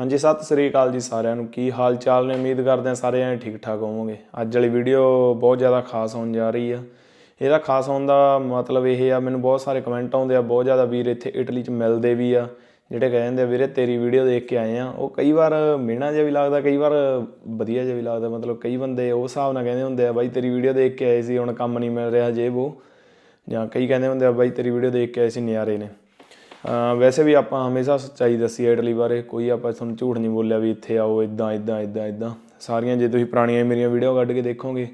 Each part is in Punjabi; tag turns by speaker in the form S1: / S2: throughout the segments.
S1: ਹਾਂਜੀ, ਸਤਿ ਸ੍ਰੀ ਅਕਾਲ ਜੀ ਸਾਰਿਆਂ ਨੂੰ। ਕੀ ਹਾਲ ਚਾਲ ਨੇ? ਉਮੀਦ ਕਰਦੇ ਹਾਂ ਸਾਰੇ ਜਣੇ ਠੀਕ ਠਾਕ ਹੋਵੋਗੇ। ਅੱਜ ਵਾਲੀ ਵੀਡੀਓ ਬਹੁਤ ਜ਼ਿਆਦਾ ਖਾਸ ਹੋਣ ਜਾ ਰਹੀ ਆ। ਇਹਦਾ ਖਾਸ ਹੋਣ ਦਾ ਮਤਲਬ ਇਹ ਆ, ਮੈਨੂੰ ਬਹੁਤ ਸਾਰੇ ਕਮੈਂਟ ਆਉਂਦੇ ਆ। ਬਹੁਤ ਜ਼ਿਆਦਾ ਵੀਰ ਇੱਥੇ ਇਟਲੀ 'ਚ ਮਿਲਦੇ ਵੀ ਆ, ਜਿਹੜੇ ਕਹਿ ਜਾਂਦੇ ਆ, ਵੀਰੇ, ਤੇਰੀ ਵੀਡੀਓ ਦੇਖ ਕੇ ਆਏ ਆ। ਉਹ ਕਈ ਵਾਰ ਮਿਹਣਾ ਜਿਹਾ ਵੀ ਲੱਗਦਾ, ਕਈ ਵਾਰ ਵਧੀਆ ਜਿਹਾ ਵੀ ਲੱਗਦਾ। ਮਤਲਬ ਕਈ ਬੰਦੇ ਉਹ ਹਿਸਾਬ ਨਾਲ ਕਹਿੰਦੇ ਹੁੰਦੇ ਆ, ਬਾਈ, ਤੇਰੀ ਵੀਡੀਓ ਦੇਖ ਕੇ ਆਏ ਸੀ, ਹੁਣ ਕੰਮ ਨਹੀਂ ਮਿਲ ਰਿਹਾ ਜੇ ਉਹ। ਜਾਂ ਕਈ ਕਹਿੰਦੇ ਹੁੰਦੇ ਆ, ਬਾਈ, ਤੇਰੀ ਵੀਡੀਓ ਦੇਖ ਕੇ ਆਏ ਸੀ, ਨਿਆਰੇ ਨੇ। ਵੈਸੇ ਵੀ ਆਪਾਂ ਹਮੇਸ਼ਾ ਸੱਚਾਈ ਦੱਸੀ ਹੈ ਇਟਲੀ ਬਾਰੇ, ਕੋਈ ਆਪਾਂ ਤੁਹਾਨੂੰ ਝੂਠ ਨਹੀਂ ਬੋਲਿਆ ਵੀ ਇੱਥੇ ਆਓ, ਇਦਾਂ ਇਦਾਂ ਇਦਾਂ ਇਦਾਂ। ਸਾਰੀਆਂ ਜੇ ਤੁਸੀਂ ਪੁਰਾਣੀਆਂ ਮੇਰੀਆਂ ਵੀਡੀਓ ਕੱਢ ਕੇ ਦੇਖੋਗੇ,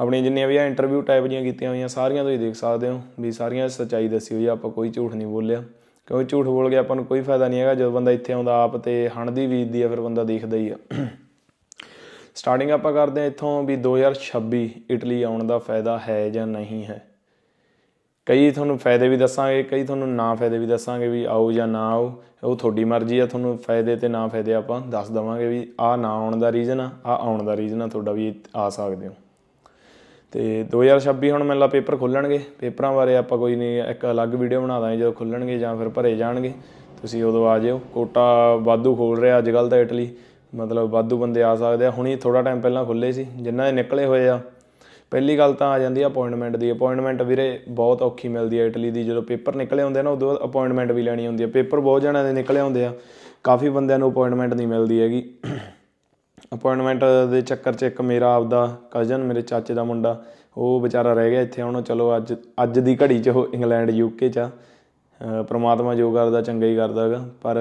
S1: ਆਪਣੀਆਂ ਜਿੰਨੀਆਂ ਵੀ ਆ ਇੰਟਰਵਿਊ ਟਾਈਪ ਦੀਆਂ ਕੀਤੀਆਂ ਹੋਈਆਂ, ਸਾਰੀਆਂ ਤੁਸੀਂ ਦੇਖ ਸਕਦੇ ਹੋ ਵੀ ਸਾਰੀਆਂ ਸੱਚਾਈ ਦੱਸੀ ਹੋਈ ਆ, ਆਪਾਂ ਕੋਈ ਝੂਠ ਨਹੀਂ ਬੋਲਿਆ। ਕਿਉਂਕਿ ਝੂਠ ਬੋਲ ਕੇ ਆਪਾਂ ਨੂੰ ਕੋਈ ਫਾਇਦਾ ਨਹੀਂ ਹੈਗਾ, ਜਦੋਂ ਬੰਦਾ ਇੱਥੇ ਆਉਂਦਾ, ਆਪ ਤੇ ਹਣਦੀ ਬੀਜਦੀ ਆ, ਫਿਰ ਬੰਦਾ ਦੇਖਦਾ ਹੀ ਆ। ਸਟਾਰਟਿੰਗ ਆਪਾਂ ਕਰਦੇ ਹਾਂ ਇੱਥੋਂ ਵੀ 2026 ਇਟਲੀ ਆਉਣ ਦਾ ਫਾਇਦਾ ਹੈ ਜਾਂ ਨਹੀਂ ਹੈ। ਕਈ ਤੁਹਾਨੂੰ ਫਾਇਦੇ ਵੀ ਦੱਸਾਂਗੇ, ਕਈ ਤੁਹਾਨੂੰ ਨਾ ਫਾਇਦੇ ਵੀ ਦੱਸਾਂਗੇ ਵੀ ਆਓ ਜਾਂ ਨਾ ਆਓ। ਉਹ ਤੁਹਾਡੀ ਮਰਜ਼ੀ ਆ, ਤੁਹਾਨੂੰ ਫਾਇਦੇ ਤੇ ਨਾ ਫਾਇਦੇ ਆਪਾਂ ਦੱਸ ਦਵਾਂਗੇ ਵੀ ਆ ਨਾ ਆਉਣ ਦਾ ਰੀਜ਼ਨ ਆ ਆ ਆਉਣ ਦਾ ਰੀਜ਼ਨ ਆ, ਤੁਹਾਡਾ ਵੀ ਆ ਸਕਦੇ ਹੋ। ਤੇ 2026 ਹੁਣ ਮੈਨੂੰ ਲਾ ਪੇਪਰ ਖੁੱਲਣਗੇ। ਪੇਪਰਾਂ ਬਾਰੇ ਆਪਾਂ ਕੋਈ ਨਹੀਂ, ਇੱਕ ਅਲੱਗ ਵੀਡੀਓ ਬਣਾ ਦਾਂਗੇ ਜਦੋਂ ਖੁੱਲਣਗੇ ਜਾਂ ਫਿਰ ਭਰੇ ਜਾਣਗੇ। ਤੁਸੀਂ ਉਦੋਂ ਆ ਜਿਓ। ਕੋਟਾ ਵਾਧੂ ਖੋਲ ਰਿਹਾ ਅੱਜ ਕੱਲ ਤਾਂ ਇਟਲੀ ਮਤਲਬ ਵਾਧੂ ਬੰਦੇ ਆ ਸਕਦੇ ਆ। ਹੁਣੀ ਥੋੜਾ ਟਾਈਮ ਪਹਿਲਾਂ ਖੁੱਲੇ ਸੀ। ਜਿਨ੍ਹਾਂ ਦੇ ਨਿਕਲੇ ਹੋਏ ਆ ਪਹਿਲੀ ਗੱਲ ਤਾਂ ਆ ਜਾਂਦੀ ਹੈ ਅਪਾਇੰਟਮੈਂਟ ਦੀ। ਅਪਾਇੰਟਮੈਂਟ ਵੀਰੇ ਬਹੁਤ ਔਖੀ ਮਿਲਦੀ ਹੈ ਇਟਲੀ ਦੀ। ਜਦੋਂ ਪੇਪਰ ਨਿਕਲੇ ਹੁੰਦੇ ਨਾ, ਉਦੋਂ ਬਾਅਦ ਅਪਾਇੰਟਮੈਂਟ ਵੀ ਲੈਣੀ ਹੁੰਦੀ ਹੈ ਪੇਪਰ ਬਹੁਤ ਜਣਿਆਂ ਦੇ ਨਿਕਲੇ ਹੁੰਦੇ ਆ। ਕਾਫੀ ਬੰਦਿਆਂ ਨੂੰ ਅਪਾਇੰਟਮੈਂਟ ਨਹੀਂ ਮਿਲਦੀ ਹੈਗੀ। ਅਪਾਇੰਟਮੈਂਟ ਦੇ ਚੱਕਰ 'ਚ ਇੱਕ ਮੇਰਾ ਆਪਦਾ ਕਜ਼ਨ ਮੇਰੇ ਚਾਚੇ ਦਾ ਮੁੰਡਾ, ਉਹ ਵਿਚਾਰਾ ਰਹਿ ਗਿਆ ਇੱਥੇ। ਹੁਣ ਚਲੋ ਅੱਜ ਅੱਜ ਦੀ ਘੜੀ 'ਚ ਉਹ ਇੰਗਲੈਂਡ ਯੂਕੇ 'ਚ ਆ। ਅਹ ਪ੍ਰਮਾਤਮਾ ਜੋ ਕਰਦਾ, ਚੰਗਾ ਹੀ ਕਰਦਾ ਹੈਗਾ। ਪਰ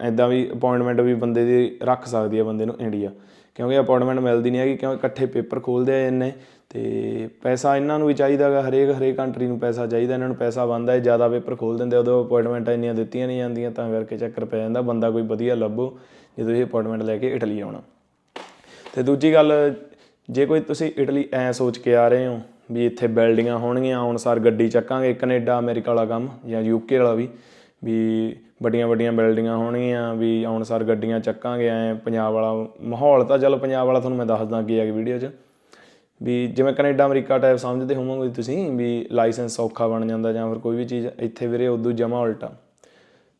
S1: ਐਦਾਂ ਵੀ ਅਪਾਇੰਟਮੈਂਟ ਵੀ ਬੰਦੇ ਦੀ ਰੱਖ ਸਕਦੀ ਹੈ ਬੰਦੇ ਨੂੰ ਇੰਡੀਆ ਕਿਉਂਕਿ ਅਪਾਇੰਟਮੈਂਟ ਮਿਲਦੀ ਨਹੀਂ ਹੈਗੀ, ਕਿਉਂਕਿ ਇਕੱਠੇ ਪੇਪਰ ਖੋਲਦੇ ਆ ਇੰਨੇ। ਤੇ ਪੈਸਾ ਇਹਨਾਂ ਨੂੰ ਵੀ ਚਾਹੀਦਾ ਹੈਗਾ ਹਰੇਕ ਹਰੇਕ ਕੰਟਰੀ ਨੂੰ ਪੈਸਾ ਚਾਹੀਦਾ, ਇਹਨਾਂ ਨੂੰ ਪੈਸਾ ਬਣਦਾ ਹੈ ਜ਼ਿਆਦਾ ਪੇਪਰ ਖੋਲ ਦਿੰਦੇ ਉਦੋਂ ਅਪਾਇੰਟਮੈਂਟਾਂ ਇੰਨੀਆਂ ਦਿੱਤੀਆਂ ਨਹੀਂ ਜਾਂਦੀਆਂ, ਤਾਂ ਕਰਕੇ ਚੱਕਰ ਪੈ ਜਾਂਦਾ, ਬੰਦਾ ਕੋਈ ਵਧੀਆ ਲੱਭੋ ਜੇ ਤੁਸੀਂ ਅਪਾਇੰਟਮੈਂਟ ਲੈ ਕੇ ਇਟਲੀ ਆਉਣਾ। ਤੇ ਦੂਜੀ ਗੱਲ, ਜੇ ਕੋਈ ਤੁਸੀਂ ਇਟਲੀ ਐ ਸੋਚ ਕੇ ਆ ਰਹੇ ਹੋ ਵੀ ਇੱਥੇ ਬਿਲਡਿੰਗਾਂ ਹੋਣਗੀਆਂ ਆਉਣ ਸਾਰ ਗੱਡੀ ਚੱਕਾਂਗੇ ਕੈਨੇਡਾ, ਅਮਰੀਕਾ ਵਾਲਾ ਕੰਮ, ਜਾਂ ਯੂਕੇ ਵਾਲਾ ਵੀ ਵੀ ਵੱਡੀਆਂ ਵੱਡੀਆਂ ਬਿਲਡਿੰਗਾਂ ਹੋਣਗੀਆਂ, ਵੀ ਆਉਣ ਸਾਰ ਗੱਡੀਆਂ ਚੱਕਾਂਗੇ, ਐ ਪੰਜਾਬ ਵਾਲਾ ਮਾਹੌਲ ਤਾਂ ਚਲੋ ਪੰਜਾਬ ਵਾਲਾ ਤੁਹਾਨੂੰ ਮੈਂ ਦੱਸਦਾ ਅੱਗੇ ਆ ਕੇ ਵੀਡੀਓ 'ਚ। ਵੀ ਜਿਵੇਂ ਕੈਨੇਡਾ, ਅਮਰੀਕਾ ਟਾਈਪ ਸਮਝਦੇ ਹੋਵੋਗੇ ਤੁਸੀਂ ਵੀ ਲਾਇਸੈਂਸ ਸੌਖਾ ਬਣ ਜਾਂਦਾ ਜਾਂ ਫਿਰ ਕੋਈ ਵੀ ਚੀਜ਼ ਇੱਥੇ ਵੀਰੇ ਉਦੋਂ ਜਮਾ ਉਲਟਾ।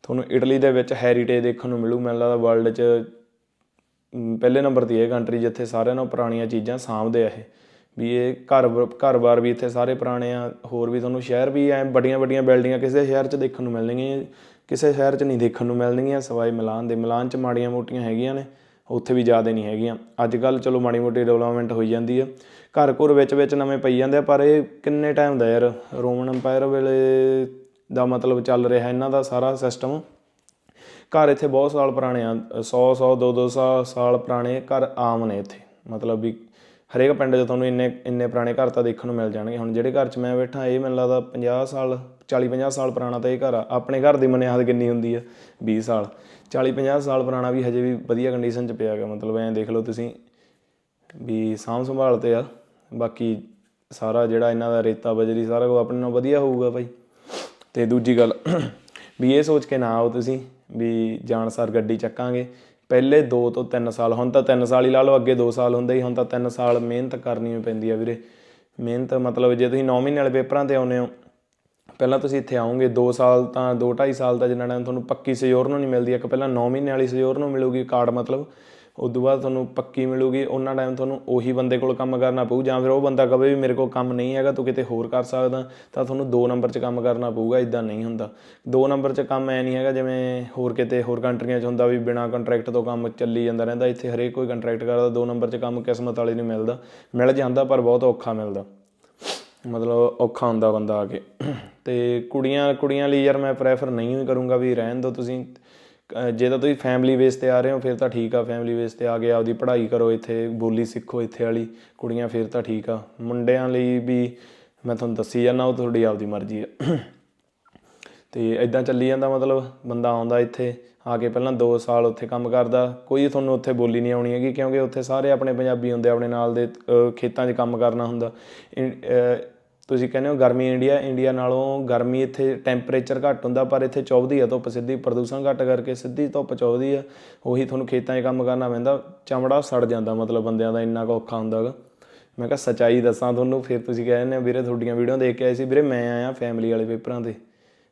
S1: ਤੁਹਾਨੂੰ ਇਟਲੀ ਦੇ ਵਿੱਚ ਹੈਰੀਟੇਜ ਦੇਖਣ ਨੂੰ ਮਿਲੂ, ਮੈਨੂੰ ਲੱਗਦਾ ਵਰਲਡ 'ਚ ਪਹਿਲੇ ਨੰਬਰ ਤੇ ਇਹ ਕੰਟਰੀ ਜਿੱਥੇ ਸਾਰਿਆਂ ਨਾਲੋਂ ਪੁਰਾਣੀਆਂ ਚੀਜ਼ਾਂ ਸਾਂਭਦੇ ਆ ਇਹ। ਵੀ ਇਹ ਘਰ ਘਰ-ਬਾਰ ਵੀ ਇੱਥੇ ਸਾਰੇ ਪੁਰਾਣੇ ਆ, ਹੋਰ ਵੀ ਤੁਹਾਨੂੰ ਸ਼ਹਿਰ ਵੀ ਐ ਵੱਡੀਆਂ ਵੱਡੀਆਂ ਬਿਲਡਿੰਗਾਂ ਕਿਸੇ ਸ਼ਹਿਰ 'ਚ ਦੇਖਣ ਨੂੰ ਮਿਲਣਗੀਆਂ, ਕਿਸੇ ਸ਼ਹਿਰ 'ਚ ਨਹੀਂ ਦੇਖਣ ਨੂੰ ਮਿਲਣਗੀਆਂ ਸਵਾਏ ਮਿਲਾਨ ਦੇ, ਮਿਲਾਨ 'ਚ ਮਾੜੀਆਂ ਮੋਟੀਆਂ ਹੈਗੀਆਂ ਨੇ, ਉੱਥੇ ਵੀ ਜ਼ਿਆਦਾ ਨਹੀਂ ਹੈਗੀਆਂ। ਅੱਜ ਕੱਲ ਚਲੋ ਮਾੜੀ ਮੋਟੀ ਡਿਵੈਲਪਮੈਂਟ ਹੋਈ ਜਾਂਦੀ ਆ। ਘਰ ਘੁਰ ਵਿੱਚ ਵਿੱਚ ਨਵੇਂ ਪਈ ਜਾਂਦੇ ਆ, ਪਰ ਇਹ ਕਿੰਨੇ ਟਾਈਮ ਦਾ ਯਾਰ? ਰੋਮਨ ਅੰਪਾਇਰ ਵੇਲੇ ਦਾ ਮਤਲਬ ਚੱਲ ਰਿਹਾ ਇਹਨਾਂ ਦਾ ਸਾਰਾ ਸਿਸਟਮ ਘਰ ਇੱਥੇ ਬਹੁਤ ਸਾਲ ਪੁਰਾਣੇ ਆ 100 100 2 2 ਸਾਲ ਪੁਰਾਣੇ ਘਰ ਆਮ ਨੇ ਇੱਥੇ। ਮਤਲਬ ਵੀ ਹਰੇਕ ਪਿੰਡ 'ਚ ਤੁਹਾਨੂੰ ਇੰਨੇ ਇੰਨੇ ਪੁਰਾਣੇ ਘਰ ਤਾਂ ਦੇਖਣ ਨੂੰ ਮਿਲ ਜਾਣਗੇ। ਹੁਣ ਜਿਹੜੇ ਘਰ 'ਚ ਮੈਂ ਬੈਠਾ, ਇਹ ਮੈਨੂੰ ਲੱਗਦਾ 50 ਸਾਲ 40 50 ਸਾਲ ਪੁਰਾਣਾ ਤਾਂ ਇਹ ਘਰ ਆ। ਆਪਣੇ ਘਰ ਦੀ ਮਨਿਆਦ ਕਿੰਨੀ ਹੁੰਦੀ ਆ? 20 ਸਾਲ। 40 50 ਸਾਲ ਪੁਰਾਣਾ ਵੀ ਹਜੇ ਵੀ ਵਧੀਆ ਕੰਡੀਸ਼ਨ 'ਚ ਪਿਆ ਹੈਗਾ। ਮਤਲਬ ਐਂ ਦੇਖ ਲਓ ਤੁਸੀਂ ਵੀ ਸਾਂਭ ਸੰਭਾਲ ਤੇ ਆ। ਬਾਕੀ ਸਾਰਾ ਜਿਹੜਾ ਇਹਨਾਂ ਦਾ ਰੇਤਾ ਬਜਰੀ ਸਾਰਾ ਕੁਝ ਆਪਣੇ ਨਾਲ ਵਧੀਆ ਹੋਊਗਾ ਭਾਈ ਤੇ ਦੂਜੀ ਗੱਲ, ਵੀ ਇਹ ਸੋਚ ਕੇ ਨਾ ਆਓ ਤੁਸੀਂ ਵੀ ਜਾਣ ਸਾਰ ਗੱਡੀ ਚੱਕਾਂਗੇ। ਪਹਿਲੇ 2 ਤੋਂ 3 ਸਾਲ, ਹੁਣ ਤਾਂ 3 ਸਾਲ ਹੀ ਲਾ ਲਓ, ਅੱਗੇ 2 ਸਾਲ ਹੁੰਦੇ ਹੀ, ਹੁਣ ਤਾਂ 3 ਸਾਲ ਮਿਹਨਤ ਕਰਨੀ ਓ ਪੈਂਦੀ ਆ ਵੀਰੇ। ਮਿਹਨਤ ਮਤਲਬ ਜੇ ਤੁਸੀਂ 9 ਮਹੀਨੇ ਵਾਲੇ ਪੇਪਰਾਂ ਤੇ ਆਉਨੇ ਹੋ, ਪਹਿਲਾਂ ਤੁਸੀਂ ਇੱਥੇ ਆਓਗੇ 2 ਸਾਲ ਤਾਂ 2 2.5 ਸਾਲ ਤਾਂ ਜਿੰਨਾ ਟਾਈਮ ਤੁਹਾਨੂੰ ਪੱਕੀ ਸਜੋਰ ਨੂੰ ਨਹੀਂ ਮਿਲਦੀ, ਇੱਕ ਪਹਿਲਾਂ 9 ਮਹੀਨੇ ਵਾਲੀ ਸਜੋਰ ਨੂੰ ਮਿਲੂਗੀ ਕਾਰਡ ਮਤਲਬ। ਉਸ ਤੋਂ ਬਾਅਦ ਤੁਹਾਨੂੰ ਪੱਕੀ ਮਿਲੂਗੀ, ਉਹਨਾਂ ਟਾਈਮ ਤੁਹਾਨੂੰ ਉਹੀ ਬੰਦੇ ਕੋਲ ਕੰਮ ਕਰਨਾ ਪਊ, ਜਾਂ ਫਿਰ ਉਹ ਬੰਦਾ ਕਹੇ ਵੀ ਮੇਰੇ ਕੋਲ ਕੰਮ ਨਹੀਂ ਹੈਗਾ, ਤੂੰ ਕਿਤੇ ਹੋਰ ਕਰ ਸਕਦਾ, ਤਾਂ ਤੁਹਾਨੂੰ 2 ਨੰਬਰ 'ਚ ਕੰਮ ਕਰਨਾ ਪਊਗਾ ਇਦਾਂ ਨਹੀਂ ਹੁੰਦਾ। 2 ਨੰਬਰ 'ਚ ਕੰਮ ਐ ਨਹੀਂ ਹੈਗਾ, ਜਿਵੇਂ ਹੋਰ ਕਿਤੇ ਹੋਰ ਕੰਟਰੀਆਂ 'ਚ ਹੁੰਦਾ ਵੀ ਬਿਨਾ ਕੰਟਰੈਕਟ ਤੋਂ ਕੰਮ ਚੱਲੀ ਜਾਂਦਾ ਰਹਿੰਦਾ, ਇੱਥੇ ਹਰੇਕ ਕੋਈ ਕੰਟਰੈਕਟ ਕਰਦਾ 2 ਨੰਬਰ 'ਚ ਕੰਮ ਕਿਸਮਤ ਵਾਲੇ ਨੂੰ ਮਿਲਦਾ। ਮਿਲ ਜਾਂਦਾ, ਪਰ ਬਹੁਤ ਔਖਾ ਮਿਲਦਾ। ਮਤਲਬ ਔਖਾ ਹੁੰਦਾ ਬੰਦਾ ਆ ਕੇ। ਤੇ ਕੁੜੀਆਂ ਕੁੜੀਆਂ ਲਈ ਯਾਰ ਮੈਂ ਪ੍ਰੈਫਰ ਨਹੀਂ ਕਰੂੰਗਾ ਵੀ ਰਹਿਣ ਦਿਓ ਤੁਸੀਂ। ਜੇ ਤਾਂ ਤੁਸੀਂ ਫੈਮਿਲੀ ਬੇਸ ਤੇ ਆ ਰਹੇ ਹੋ, ਫਿਰ ਤਾਂ ਠੀਕ ਆ ਫੈਮਿਲੀ ਬੇਸ ਤੇ ਆ ਕੇ ਆਪਦੀ ਪੜ੍ਹਾਈ ਕਰੋ ਇੱਥੇ, ਬੋਲੀ ਸਿੱਖੋ ਇੱਥੇ ਵਾਲੀ, ਕੁੜੀਆਂ ਫਿਰ ਤਾਂ ਠੀਕ ਆ। ਮੁੰਡਿਆਂ ਲਈ ਵੀ ਮੈਂ ਤੁਹਾਨੂੰ ਦੱਸੀ ਜਾਂਦਾ, ਉਹ ਤੁਹਾਡੀ ਆਪਦੀ ਮਰਜ਼ੀ ਆ। ਤੇ ਇਦਾਂ ਚੱਲੀ ਜਾਂਦਾ ਮਤਲਬ, ਬੰਦਾ ਆਉਂਦਾ ਇੱਥੇ, ਆ ਕੇ ਪਹਿਲਾਂ 2 ਸਾਲ ਉੱਥੇ ਕੰਮ ਕਰਦਾ, ਕੋਈ ਤੁਹਾਨੂੰ ਉੱਥੇ ਬੋਲੀ ਨਹੀਂ ਆਉਣੀ ਹੈਗੀ, ਕਿਉਂਕਿ ਉੱਥੇ ਸਾਰੇ ਆਪਣੇ ਪੰਜਾਬੀ ਹੁੰਦੇ, ਆਪਣੇ ਨਾਲ ਦੇ ਖੇਤਾਂ 'ਚ ਕੰਮ ਕਰਨਾ ਹੁੰਦਾ। ਇੰ- ਤੁਸੀਂ ਕਹਿੰਦੇ ਹੋ ਗਰਮੀ ਇੰਡੀਆ ਇੰਡੀਆ ਨਾਲੋਂ ਗਰਮੀ ਇੱਥੇ ਟੈਂਪਰੇਚਰ ਘੱਟ ਹੁੰਦਾ, ਪਰ ਇੱਥੇ ਚੁੱਭਦੀ ਆ, ਧੁੱਪ ਸਿੱਧੀ, ਪ੍ਰਦੂਸ਼ਣ ਘੱਟ ਕਰਕੇ ਸਿੱਧੀ ਧੁੱਪ ਚੁੱਭਦੀ ਆ। ਉਹੀ ਤੁਹਾਨੂੰ ਖੇਤਾਂ 'ਚ ਕੰਮ ਕਰਨਾ ਪੈਂਦਾ, ਚਮੜਾ ਸੜ ਜਾਂਦਾ ਮਤਲਬ ਬੰਦਿਆਂ ਦਾ, ਇੰਨਾ ਕੁ ਔਖਾ ਹੁੰਦਾ ਗਾ। ਮੈਂ ਕਿਹਾ ਸੱਚਾਈ ਦੱਸਾਂ ਤੁਹਾਨੂੰ, ਫਿਰ ਤੁਸੀਂ ਕਹਿ ਕਹਿੰਦੇ ਨੇ ਵੀਰੇ ਤੁਹਾਡੀਆਂ ਵੀਡੀਓ ਦੇਖ ਕੇ ਆਏ ਸੀ, ਵੀਰੇ ਮੈਂ ਆਇਆ ਫੈਮਿਲੀ ਵਾਲੇ ਪੇਪਰਾਂ ਤੇ।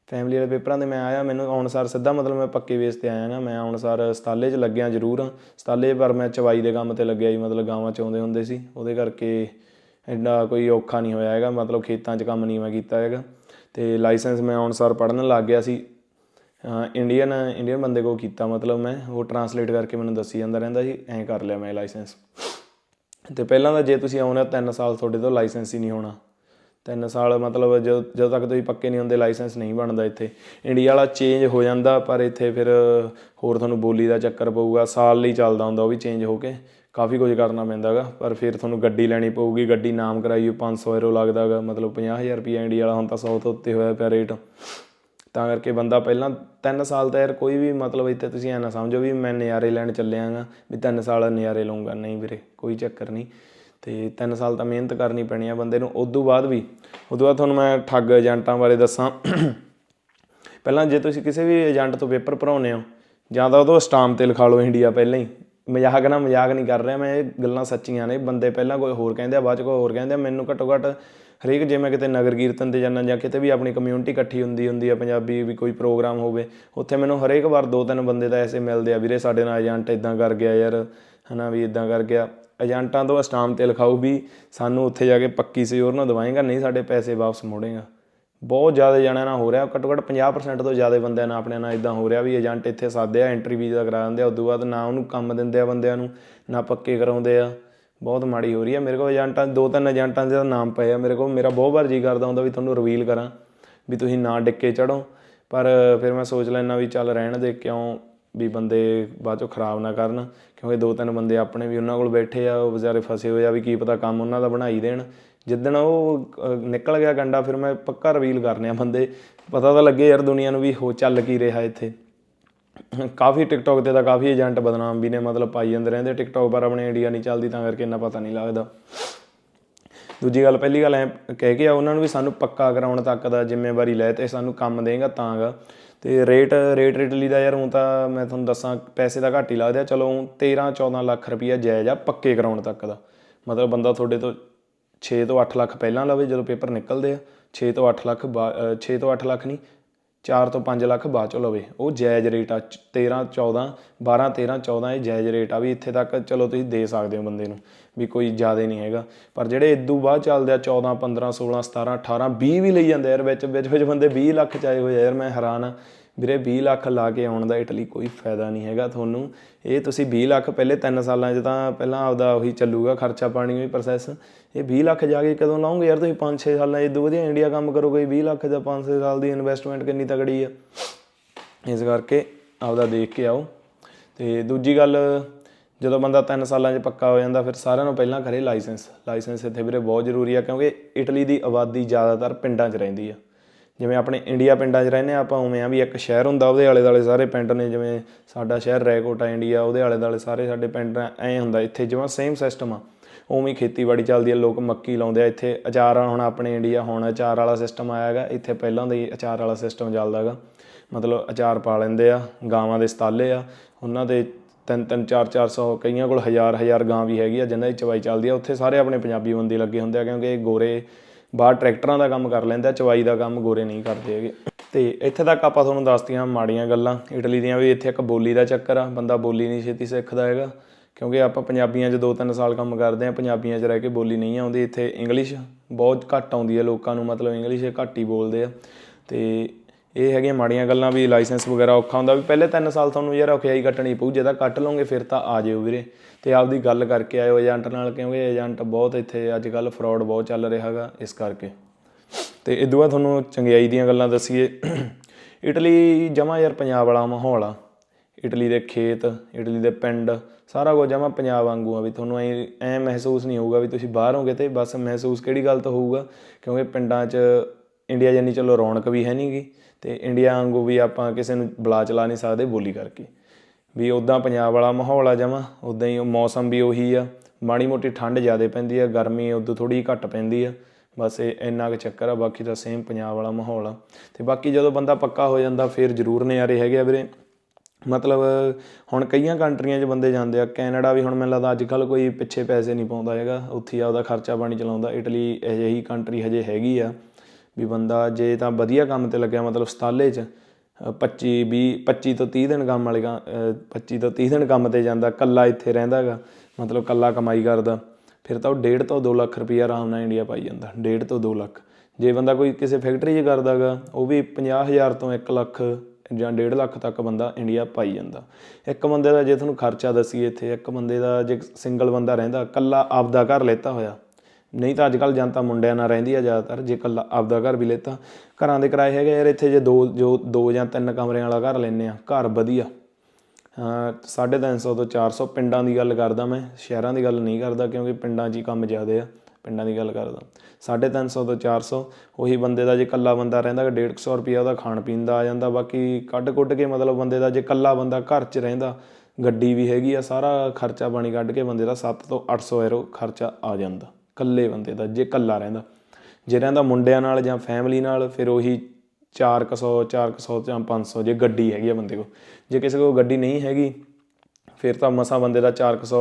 S1: ਫੈਮਿਲੀ ਵਾਲੇ ਪੇਪਰਾਂ ਤੇ ਮੈਂ ਆਇਆ, ਮੈਨੂੰ ਆਉਣ ਸਿੱਧਾ ਮਤਲਬ ਮੈਂ ਪੱਕੇ ਬੇਸ ਤੇ ਆਇਆ ਨਾ ਮੈਂ ਆਉਣ ਸਾਰ ਸਤਾਲੇ 'ਚ ਲੱਗਿਆ ਜ਼ਰੂਰ ਹਾਂ। ਸਤਾਲੇ ਪਰ ਮੈਂ ਚਵਾਈ ਦੇ ਕੰਮ ਤੇ ਲੱਗਿਆ ਜੀ, ਮਤਲਬ ਗਾਵਾਂ ਚੋਂਦੇ ਹੁੰਦੇ ਸੀ, ਉਹਦੇ ਕਰਕੇ ਇੰਨਾ ਕੋਈ ਔਖਾ ਨਹੀਂ ਹੋਇਆ ਹੈਗਾ, ਮਤਲਬ ਖੇਤਾਂ 'ਚ ਕੰਮ ਨਹੀਂ ਮੈਂ ਕੀਤਾ ਹੈਗਾ। ਤੇ ਲਾਇਸੈਂਸ ਮੈਂ ਆਉਣ ਸਾਰ ਪੜ੍ਹਨ ਲੱਗ ਗਿਆ ਸੀ। ਇੰਡੀਅਨ ਇੰਡੀਅਨ ਬੰਦੇ ਕੋ ਕੀਤਾ ਮਤਲਬ ਮੈਂ, ਉਹ ਟਰਾਂਸਲੇਟ ਕਰਕੇ ਮੈਨੂੰ ਦੱਸੀ ਜਾਂਦਾ ਰਹਿੰਦਾ ਸੀ, ਐਂ ਕਰ ਲਿਆ ਮੈਂ ਲਾਇਸੈਂਸ ਤੇ ਪਹਿਲਾਂ ਤਾਂ ਜੇ ਤੁਸੀਂ ਆਉਣਾ 3 ਸਾਲ ਤੁਹਾਡੇ ਤੋਂ ਲਾਇਸੈਂਸ ਹੀ ਨਹੀਂ ਹੋਣਾ। 3 ਸਾਲ ਮਤਲਬ ਜਦੋਂ ਜਦੋਂ ਤੱਕ ਤੁਸੀਂ ਪੱਕੇ ਨਹੀਂ ਹੁੰਦੇ ਲਾਇਸੈਂਸ ਨਹੀਂ ਬਣਦਾ ਇੱਥੇ। ਇੰਡੀਆ ਵਾਲਾ ਚੇਂਜ ਹੋ ਜਾਂਦਾ, ਪਰ ਇੱਥੇ ਫਿਰ ਹੋਰ ਤੁਹਾਨੂੰ ਬੋਲੀ ਦਾ ਚੱਕਰ ਪਊਗਾ, ਸਾਲ ਲਈ ਚੱਲਦਾ ਹੁੰਦਾ ਉਹ ਵੀ ਚੇਂਜ ਹੋ ਕੇ। ਕਾਫੀ ਕੁਝ ਕਰਨਾ ਪੈਂਦਾਗਾ ਪਰ ਫਿਰ ਤੁਹਾਨੂੰ ਗੱਡੀ ਲੈਣੀ ਪਊਗੀ, ਗੱਡੀ ਨਾਮ ਕਰਾਈ 500 ਯੂਰੋ ਲੱਗਦਾਗਾ, ਮਤਲਬ 50000 ਰੁਪਏ ਇੰਡੀਆ ਵਾਲਾ ਹੁਣ ਤਾਂ 100 ਤੋਂ ਉੱਤੇ ਹੋਇਆ ਪਿਆ ਰੇਟ ਤਾਂ ਕਰਕੇ ਬੰਦਾ ਪਹਿਲਾਂ 3 ਸਾਲ ਤਾਂ ਯਾਰ ਕੋਈ ਵੀ ਮਤਲਬ ਇੱਥੇ ਤੁਸੀਂ ਐ ਨਾ ਸਮਝੋ ਵੀ ਮੈਂ ਨਜ਼ਾਰੇ ਲੈਣ ਚੱਲਿਆਗਾ, ਵੀ 3 ਸਾਲ ਨਜ਼ਾਰੇ ਲਊਂਗਾ। ਨਹੀਂ ਵੀਰੇ, ਕੋਈ ਚੱਕਰ ਨਹੀਂ। ਤੇ 3 ਸਾਲ ਤਾਂ ਮਿਹਨਤ ਕਰਨੀ ਪੈਣੀ ਆ ਬੰਦੇ ਨੂੰ। ਉਦੋਂ ਬਾਅਦ ਵੀ, ਉਦੋਂ ਬਾਅਦ ਤੁਹਾਨੂੰ ਮੈਂ ਠੱਗ ਏਜੰਟਾਂ ਬਾਰੇ ਦੱਸਾਂ। ਪਹਿਲਾਂ ਜੇ ਤੁਸੀਂ ਕਿਸੇ ਵੀ ਏਜੰਟ ਤੋਂ ਪੇਪਰ ਭਰਾਉਂਦੇ ਹੋ, ਜਾਂ ਤਾਂ ਉਹਦੋਂ ਸਟਾਮ ਤੇ ਲਿਖਾ ਲਓ ਇੰਡੀਆ ਪਹਿਲਾਂ ਹੀ। ਮਜ਼ਾਕ ਨਾਲ ਮਜ਼ਾਕ ਨਹੀਂ ਕਰ ਰਿਹਾ ਮੈਂ, ਇਹ ਗੱਲਾਂ ਸੱਚੀਆਂ ਨੇ। ਬੰਦੇ ਪਹਿਲਾਂ ਕੋਈ ਹੋਰ ਕਹਿੰਦੇ ਆ, ਬਾਅਦ ਚ ਕੋਈ ਹੋਰ ਕਹਿੰਦੇ ਆ। ਮੈਨੂੰ ਘੱਟੋ ਘੱਟ ਹਰੇਕ ਜੇ ਮੈਂ ਕਿਤੇ ਨਗਰ ਕੀਰਤਨ ਤੇ ਜਾਂਦਾ ਜਾਂ ਕਿਤੇ ਵੀ ਆਪਣੀ ਕਮਿਊਨਿਟੀ ਇਕੱਠੀ ਹੁੰਦੀ ਹੁੰਦੀ ਆ ਪੰਜਾਬੀ ਵੀ ਕੋਈ ਪ੍ਰੋਗਰਾਮ ਹੋਵੇ, ਉੱਥੇ ਮੈਨੂੰ ਹਰੇਕ ਵਾਰ ਦੋ ਤਿੰਨ ਬੰਦੇ ਤਾਂ ਐਸੇ ਮਿਲਦੇ ਆ, ਵੀਰੇ ਸਾਡੇ ਨਾਲ ਏਜੰਟ ਇਦਾਂ ਕਰ ਗਿਆ ਯਾਰ, ਹਨਾ ਵੀ ਇਦਾਂ ਕਰ ਗਿਆ। ਏਜੰਟਾਂ ਤੋਂ ਅਸਟਾਮ ਤੇ ਲਿਖਾਓ ਵੀ, ਸਾਨੂੰ ਉੱਥੇ ਜਾ ਕੇ ਪੱਕੀ ਸਿਓਰ ਨਾ ਦਵਾਏਗਾ, ਨਹੀਂ ਸਾਡੇ ਪੈਸੇ ਵਾਪਸ ਮੋੜੇਗਾ। ਬਹੁਤ ਜ਼ਿਆਦਾ ਜਣਿਆਂ ਨਾਲ ਹੋ ਰਿਹਾ, ਘੱਟੋ ਘੱਟ 50% ਤੋਂ ਜ਼ਿਆਦਾ ਬੰਦਿਆਂ ਨਾਲ ਆਪਣੇ ਨਾਲ ਇਦਾਂ ਹੋ ਰਿਹਾ ਵੀ ਏਜੰਟ ਇੱਥੇ ਸਾਦੇ ਆ ਐਂਟਰੀ ਵੀਜ਼ਾ ਕਰਾ ਦਿੰਦੇ ਆ, ਉਦੋਂ ਬਾਅਦ ਨਾ ਉਹਨੂੰ ਕੰਮ ਦਿੰਦੇ ਆ ਬੰਦਿਆਂ ਨੂੰ, ਨਾ ਪੱਕੇ ਕਰਾਉਂਦੇ ਆ। ਬਹੁਤ ਮਾੜੀ ਹੋ ਰਹੀ ਆ। ਮੇਰੇ ਕੋਲ ਏਜੰਟਾਂ, ਦੋ ਤਿੰਨ ਏਜੰਟਾਂ ਦੇ ਨਾਮ ਪਏ ਆ। ਮੇਰੇ ਕੋਲ ਮੇਰਾ ਬਹੁਤ ਵਾਰ ਜੀ ਕਰਦਾ ਹੁੰਦਾ ਵੀ ਤੁਹਾਨੂੰ ਰਿਵੀਲ ਕਰਾਂ, ਵੀ ਤੁਸੀਂ ਨਾ ਡਿੱਕੇ ਚੜੋ ਪਰ ਫਿਰ ਮੈਂ ਸੋਚ ਲੈਣਾ ਵੀ ਚੱਲ ਰਹਿਣ ਦੇ ਕਿਉਂ, ਵੀ ਬੰਦੇ ਬਾਅਦ ਚੋਂ ਖਰਾਬ ਨਾ ਕਰਨ। ਕਿਉਂਕਿ ਦੋ ਤਿੰਨ ਬੰਦੇ ਆਪਣੇ ਵੀ ਉਹਨਾਂ ਕੋਲ ਬੈਠੇ ਆ, ਉਹ ਵਿਚਾਰੇ ਫਸੇ ਹੋਏ ਆ, ਵੀ ਕੀ ਪਤਾ ਕੰਮ ਉਹਨਾਂ ਦਾ ਬਣਾਈ ਦੇਣ। ਜਿੱਦਣ ਉਹ ਨਿਕਲ ਗਿਆ ਗੰਡਾ, ਫਿਰ ਮੈਂ ਪੱਕਾ ਰਿਵੀਲ ਕਰਨੇ ਆ ਬੰਦੇ। ਪਤਾ ਤਾਂ ਲੱਗੇ ਯਾਰ ਦੁਨੀਆ ਨੂੰ ਵੀ ਹੋ ਚੱਲ ਕੀ ਰਿਹਾ ਇੱਥੇ। ਕਾਫੀ ਟਿਕਟੌਕ ਤੇ ਤਾਂ ਕਾਫੀ ਏਜੰਟ ਬਦਨਾਮ ਵੀ ਨੇ, ਮਤਲਬ ਪਾਈ ਜਾਂਦੇ ਰਹਿੰਦੇ। ਟਿਕਟੌਕ ਪਰ ਆਪਣੇ ਇੰਡੀਆ ਨਹੀਂ ਚੱਲਦੀ, ਤਾਂ ਕਰਕੇ ਇੰਨਾ ਪਤਾ ਨਹੀਂ ਲੱਗਦਾ। ਦੂਜੀ ਗੱਲ, ਪਹਿਲੀ ਗੱਲ ਐ ਕਹਿ ਕੇ ਆ, ਉਹਨਾਂ ਨੂੰ ਵੀ ਸਾਨੂੰ ਪੱਕਾ ਕਰਾਉਣ ਤੱਕ ਦਾ ਜ਼ਿੰਮੇਵਾਰੀ ਲੈ ਤੇ ਸਾਨੂੰ ਕੰਮ ਦੇਗਾ ਤਾਂਗਾ। ਤੇ ਰੇਟ ਰੇਟ ਇਟਲੀ ਦਾ ਯਾਰ ਹੁਣ ਤਾਂ ਮੈਂ ਤੁਹਾਨੂੰ ਦੱਸਾਂ, ਪੈਸੇ ਤਾਂ ਘੱਟ ਹੀ ਲੱਗਦੇ ਆ। ਚਲੋ 13 14 ਲੱਖ ਰੁਪਈਆ ਜਾਇਜ਼ ਆ ਪੱਕੇ ਕਰਾਉਣ ਤੱਕ ਦਾ। ਮਤਲਬ ਬੰਦਾ ਤੁਹਾਡੇ ਤੋਂ 6 ਤੋਂ 8 ਲੱਖ ਪਹਿਲਾਂ ਲਵੇ ਜਦੋਂ ਪੇਪਰ ਨਿਕਲਦੇ ਆ 6 ਤੋਂ 8 ਲੱਖ 6 ਤੋਂ 8 ਲੱਖ ਨਹੀਂ 4 ਤੋਂ 5 ਲੱਖ ਬਾਅਦ ਚੋਂ ਲਵੇ। ਉਹ ਜਾਇਜ਼ ਰੇਟ ਆ 13 14 12 13 14 ਇਹ ਜਾਇਜ਼ ਰੇਟ ਆ ਵੀ ਇੱਥੇ ਤੱਕ ਚਲੋ ਤੁਸੀਂ ਦੇ ਸਕਦੇ ਹੋ ਬੰਦੇ ਨੂੰ ਵੀ ਕੋਈ ਜ਼ਿਆਦਾ ਨਹੀਂ ਹੈਗਾ। ਪਰ ਜਿਹੜੇ ਇਦੋਂ ਬਾਅਦ ਚੱਲਦੇ ਆ 14 15 16 17 18 20 ਵੀ ਲਈ ਜਾਂਦੇ ਯਾਰ ਵਿੱਚ ਵਿੱਚ ਵਿੱਚ ਬੰਦੇ 20 ਲੱਖ ਚਾਏ ਹੋਏ ਯਾਰ, ਮੈਂ ਹੈਰਾਨ ਆ। ਵੀਰੇ 20 ਲੱਖ ਲਾ ਕੇ ਆਉਣ ਦਾ ਇਟਲੀ ਕੋਈ ਫਾਇਦਾ ਨਹੀਂ ਹੈਗਾ ਤੁਹਾਨੂੰ। ਇਹ ਤੁਸੀਂ 20 ਲੱਖ ਪਹਿਲੇ 3 ਸਾਲਾਂ 'ਚ ਤਾਂ ਪਹਿਲਾਂ ਆਪਦਾ ਉਹੀ ਚੱਲੂਗਾ ਖਰਚਾ ਪਾਣੀ ਵੀ ਪ੍ਰੋਸੈਸ ਇਹ 20 ਲੱਖ ਜਾ ਕੇ ਕਦੋਂ ਲਾਉਂਗੇ ਯਾਰ ਤੁਸੀਂ? 5-6 ਸਾਲਾਂ 'ਚ ਇਦੋਂ ਵਧੀਆ ਇੰਡੀਆ ਕੰਮ ਕਰੋਗੇ। 20 ਲੱਖ ਦਾ 5-6 ਸਾਲ ਦੀ ਇਨਵੈਸਟਮੈਂਟ ਕਿੰਨੀ ਤਕੜੀ ਆ। ਇਸ ਕਰਕੇ ਆਪਦਾ ਦੇਖ ਕੇ ਆਓ। ਤੇ ਦੂਜੀ ਗੱਲ, ਜਦੋਂ ਬੰਦਾ 3 ਸਾਲਾਂ 'ਚ ਪੱਕਾ ਹੋ ਜਾਂਦਾ, ਫਿਰ ਸਾਰਿਆਂ ਨੂੰ ਪਹਿਲਾਂ ਕਰੇ ਲਾਇਸੈਂਸ ਲਾਇਸੈਂਸ ਇੱਥੇ ਵੀਰੇ ਬਹੁਤ ਜ਼ਰੂਰੀ ਆ ਕਿਉਂਕਿ ਇਟਲੀ ਦੀ ਆਬਾਦੀ ਜ਼ਿਆਦਾਤਰ ਪਿੰਡਾਂ 'ਚ ਰਹਿੰਦੀ ਆ। ਜਿਵੇਂ ਆਪਣੇ ਇੰਡੀਆ ਪਿੰਡਾਂ 'ਚ ਰਹਿੰਦੇ ਆ ਆਪਾਂ ਉਵੇਂ ਆ ਵੀ ਇੱਕ ਸ਼ਹਿਰ ਹੁੰਦਾ, ਉਹਦੇ ਆਲੇ ਦੁਆਲੇ ਸਾਰੇ ਪਿੰਡ ਨੇ, ਜਿਵੇਂ ਸਾਡਾ ਸ਼ਹਿਰ ਰੈਕੋਟ ਆ ਇੰਡੀਆ, ਉਹਦੇ ਆਲੇ ਦੁਆਲੇ ਸਾਰੇ ਸਾਡੇ ਪਿੰਡ ਐਂ ਹੁੰਦਾ, ਇੱਥੇ ਜਿਵੇਂ ਸੇਮ ਸਿਸਟਮ ਆ। ਉਵੇਂ ਖੇਤੀਬਾੜੀ ਚੱਲਦੀ ਆ, ਲੋਕ ਮੱਕੀ ਲਾਉਂਦੇ ਆ, ਇੱਥੇ ਅਚਾਰ ਹੁਣ ਆਪਣੇ ਇੰਡੀਆ, ਹੁਣ ਅਚਾਰ ਵਾਲਾ ਸਿਸਟਮ ਆਇਆ ਹੈਗਾ, ਇੱਥੇ ਪਹਿਲਾਂ ਦਾ ਹੀ ਅਚਾਰ ਵਾਲਾ ਸਿਸਟਮ ਚੱਲਦਾ ਹੈਗਾ। ਮਤਲਬ ਅਚਾਰ ਪਾ ਲੈਂਦੇ ਆ, ਗਾਵਾਂ ਦੇ ਸਤਾਲੇ ਆ, ਉਹਨਾਂ ਦੇ ਤਿੰਨ ਤਿੰਨ, ਚਾਰ ਚਾਰ ਸੌ, ਕਈਆਂ ਕੋਲ ਹਜ਼ਾਰ ਹਜ਼ਾਰ ਗਾਂ ਵੀ ਹੈਗੀ ਆ ਜਿਨ੍ਹਾਂ ਦੀ ਚਵਾਈ ਚੱਲਦੀ ਆ, ਉੱਥੇ ਸਾਰੇ ਆਪਣੇ ਪੰਜਾਬੀ ਬੰਦੇ ਲੱਗੇ ਹੁੰਦੇ ਆ, ਕਿਉਂਕਿ ਇਹ ਗੋਰੇ ਬਾਹਰ ਟਰੈਕਟਰਾਂ ਦਾ ਕੰਮ ਕਰ ਲੈਂਦਾ, ਚਵਾਈ ਦਾ ਕੰਮ ਗੋਰੇ ਨਹੀਂ ਕਰਦੇ ਹੈਗੇ। ਤੇ ਇੱਥੇ ਤੱਕ ਆਪਾਂ ਤੁਹਾਨੂੰ ਦੱਸਤੀਆਂ ਮਾੜੀਆਂ ਗੱਲਾਂ। ਇਟਲੀ ਦੀਆਂ ਵੀ ਇੱਥੇ ਇੱਕ ਬੋਲੀ ਦਾ ਚੱਕਰ ਆ, ਬੰਦਾ ਬੋਲੀ ਨਹੀਂ ਛੇਤੀ ਸਿੱਖਦਾ ਹੈਗਾ। ਕਿਉਂਕਿ ਆਪਾਂ ਪੰਜਾਬੀਆਂ 'ਚ 2-3 ਸਾਲ ਕੰਮ ਕਰਦੇ ਆ, ਪੰਜਾਬੀਆਂ 'ਚ ਰਹਿ ਕੇ ਬੋਲੀ ਨਹੀਂ ਆਉਂਦੀ। ਇੱਥੇ ਇੰਗਲਿਸ਼ ਬਹੁਤ ਘੱਟ ਆਉਂਦੀ ਹੈ ਲੋਕਾਂ ਨੂੰ, ਮਤਲਬ ਇੰਗਲਿਸ਼ ਘੱਟ ਹੀ ਬੋਲਦੇ ਆ। ਤੇ ਇਹ ਹੈਗੀਆਂ ਮਾੜੀਆਂ ਗੱਲਾਂ ਵੀ ਲਾਇਸੈਂਸ ਵਗੈਰਾ ਔਖਾ ਹੁੰਦਾ ਵੀ ਪਹਿਲੇ 3 ਸਾਲ ਤੁਹਾਨੂੰ ਯਾਰ ਔਖਿਆਈ ਕੱਟਣੀ ਪਊ, ਜੇ ਤਾਂ ਕੱਟ ਲਓਗੇ ਫਿਰ ਤਾਂ ਆ ਜਿਓ ਵੀਰੇ। ਤੇ ਆਪਦੀ ਗੱਲ ਕਰਕੇ ਆਇਓ ਏਜੰਟ ਨਾਲ, ਕਿਉਂਕਿ ਏਜੰਟ ਬਹੁਤ ਇੱਥੇ ਅੱਜ ਕੱਲ ਫਰਾਡ ਬਹੁਤ ਚੱਲ ਰਿਹਾ ਹੈਗਾ ਇਸ ਕਰਕੇ। ਤੇ ਇਦੋਂ ਬਾਅਦ ਤੁਹਾਨੂੰ ਚੰਗਿਆਈ ਦੀਆਂ ਗੱਲਾਂ ਦੱਸੀਏ। ਇਟਲੀ ਜਮਾ ਯਾਰ ਪੰਜਾਬ ਵਾਲਾ ਮਾਹੌਲ ਆ। ਇਟਲੀ ਦੇ ਖੇਤ, ਇਟਲੀ ਦੇ ਪਿੰਡ, ਸਾਰਾ ਕੁਝ ਜਮਾ ਪੰਜਾਬ ਵਾਂਗੂ ਆ ਵੀ ਤੁਹਾਨੂੰ ਐ ਐ ਮਹਿਸੂਸ ਨਹੀਂ ਹੋਊਗਾ ਵੀ ਤੁਸੀਂ ਬਾਹਰ ਹੋਗੇ ਤੇ ਬਸ ਮਹਿਸੂਸ ਕਿਹੜੀ ਗੱਲ ਤੋਂ ਹੋਊਗਾ? ਕਿਉਂਕਿ ਪਿੰਡਾਂ 'ਚ ਇੰਡੀਆ ਜਿੰਨੀ ਚਲੋ ਰੌਣਕ ਵੀ ਹੈ ਨਹੀਂਗੀ ਤੇ ਇੰਡੀਆ ਵਾਂਗੂ ਵੀ ਆਪਾਂ ਕਿਸੇ ਨੂੰ ਬੁਲਾ ਚਲਾ ਨਹੀਂ ਸਕਦੇ ਬੋਲੀ ਕਰਕੇ। ਵੀ ਉਦਾਂ ਪੰਜਾਬ ਵਾਲਾ ਮਾਹੌਲ ਆ ਜਮਾ ਉਦਾਂ ਹੀ ਮੌਸਮ ਵੀ ਉਹੀ ਆ। ਮਾੜੀ ਮੋਟੀ ਠੰਡ ਜ਼ਿਆਦਾ ਪੈਂਦੀ ਆ, ਗਰਮੀ ਉਦੋਂ ਥੋੜੀ ਘੱਟ ਪੈਂਦੀ ਆ। ਬਸ ਇਹ ਇੰਨਾ ਕੁ ਚੱਕਰ ਆ, ਬਾਕੀ ਤਾਂ ਸੇਮ ਪੰਜਾਬ ਵਾਲਾ ਮਾਹੌਲ ਆ। ਤੇ ਬਾਕੀ ਜਦੋਂ ਬੰਦਾ ਪੱਕਾ ਹੋ ਜਾਂਦਾ, ਫਿਰ ਜ਼ਰੂਰ ਨਜ਼ਾਰੇ ਹੈਗੇ ਆ ਵੀਰੇ। ਮਤਲਬ ਹੁਣ ਕਈਆਂ ਕੰਟਰੀਆਂ 'ਚ ਬੰਦੇ ਜਾਂਦੇ ਆ, ਕੈਨੇਡਾ ਵੀ ਹੁਣ ਮੈਨੂੰ ਲੱਗਦਾ ਅੱਜ ਕੱਲ ਕੋਈ ਪਿੱਛੇ ਪੈਸੇ ਨਹੀਂ ਪਾਉਂਦਾ ਹੈਗਾ। ਉੱਥੇ ਹੀ ਆਪਦਾ ਖਰਚਾ ਪਾਣੀ ਚਲਾਉਂਦਾ। ਇਟਲੀ ਅਜਿਹੀ ਕੰਟਰੀ ਹਜੇ ਹੈਗੀ ਆ। ਵੀ ਬੰਦਾ ਜੇ ਤਾਂ ਵਧੀਆ ਕੰਮ ਤੇ ਲੱਗਿਆ ਮਤਲਬ ਸਤਾਲੇ 'ਚ ਅ, 25 20 25 ਤੋਂ 30 ਦਿਨ ਕੰਮ ਵਾਲੇ ਗਾ- ਅ, 25 ਤੋਂ 30 ਦਿਨ ਕੰਮ ਤੇ ਜਾਂਦਾ ਕੱਲਾ ਇੱਥੇ ਰਹਿੰਦਾ ਗਾ ਮਤਲਬ ਕੱਲਾ ਕਮਾਈ ਕਰਦਾ ਫਿਰ ਤਾਂ ਉਹ 1.5 ਤੋਂ 2 ਲੱਖ ਰੁਪਈਆ ਆਰਾਮ ਨਾਲ ਇੰਡੀਆ ਪਾਈ ਜਾਂਦਾ 1.5 ਤੋਂ 2 ਲੱਖ। ਜੇ ਬੰਦਾ ਕੋਈ ਕਿਸੇ ਫੈਕਟਰੀ 'ਚ ਕਰਦਾਗਾ ਉਹ ਵੀ 50000 ਤੋਂ 1 ਲੱਖ ਜਾਂ 1.5 ਲੱਖ ਤੱਕ ਬੰਦਾ ਇੰਡੀਆ ਪਾਈ ਜਾਂਦਾ। ਇੱਕ ਬੰਦੇ ਦਾ ਜੇ ਤੁਹਾਨੂੰ ਖਰਚਾ ਦਸੀਏ ਇੱਥੇ ਇੱਕ ਬੰਦੇ ਦਾ ਜੇ ਸਿੰਗਲ ਬੰਦਾ ਰਹਿੰਦਾ ਕੱਲਾ ਆਪਦਾ ਘਰ ਲੈਤਾ ਹੋਇਆ ਨਹੀਂ ਤਾਂ ਅੱਜ ਕੱਲ ਜਨਤਾ ਮੁੰਡਿਆਂ ਨਾਲ ਰਹਿੰਦੀ ਆ ਜ਼ਿਆਦਾਤਰ, ਜੇ ਕੱਲਾ ਆਪਦਾ ਘਰ ਵੀ ਲੈਤਾ। ਘਰਾਂ ਦੇ ਕਿਰਾਏ ਹੈਗੇ ਯਾਰ, ਇੱਥੇ ਜੇ ਦੋ, ਜੋ ਦੋ ਜਾਂ ਤਿੰਨ ਕਮਰਿਆਂ ਵਾਲਾ ਘਰ ਲੈਨੇ ਆ, ਘਰ ਵਧੀਆ। ਹਾਂ 350 ਤੋਂ 400 ਪਿੰਡਾਂ ਦੀ ਗੱਲ ਕਰਦਾ ਮੈਂ, ਸ਼ਹਿਰਾਂ ਦੀ ਗੱਲ ਨਹੀਂ ਕਰਦਾ ਕਿਉਂਕਿ ਪਿੰਡਾਂ 'ਚ ਹੀ ਕੰਮ ਜ਼ਿਆਦੇ ਆ, ਪਿੰਡਾਂ ਦੀ ਗੱਲ ਕਰਦਾ। 350 ਤੋਂ 400 ਉਹੀ ਬੰਦੇ ਦਾ ਜੇ ਕੱਲਾ ਬੰਦਾ ਰਹਿੰਦਾ 150 ਰੁਪਿਆ ਉਹਦਾ ਖਾਣ ਪੀਣ ਦਾ ਆ ਜਾਂਦਾ, ਬਾਕੀ ਕੱਢ ਕੁੱਢ ਕੇ ਮਤਲਬ ਬੰਦੇ ਦਾ ਜੇ ਕੱਲਾ ਬੰਦਾ ਘਰ 'ਚ ਰਹਿੰਦਾ, ਗੱਡੀ ਵੀ ਹੈਗੀ ਆ, ਸਾਰਾ ਖਰਚਾ ਪਾਣੀ ਕੱਢ ਕੇ ਬੰਦੇ ਦਾ 7 ਤੋਂ 800 ਯੂਰੋ ਖਰਚਾ ਆ ਜਾਂਦਾ। ਇਕੱਲੇ ਬੰਦੇ ਦਾ, ਜੇ ਇਕੱਲਾ ਰਹਿੰਦਾ। ਜੇ ਰਹਿੰਦਾ ਮੁੰਡਿਆਂ ਨਾਲ ਜਾਂ ਫੈਮਿਲੀ ਨਾਲ, ਫਿਰ ਉਹੀ 400 400 ਜਾਂ 500 ਜੇ ਗੱਡੀ ਹੈਗੀ ਆ ਬੰਦੇ ਕੋਲ। ਜੇ ਕਿਸੇ ਕੋਲ ਗੱਡੀ ਨਹੀਂ ਹੈਗੀ, ਫਿਰ ਤਾਂ ਮਸਾ ਬੰਦੇ ਦਾ 400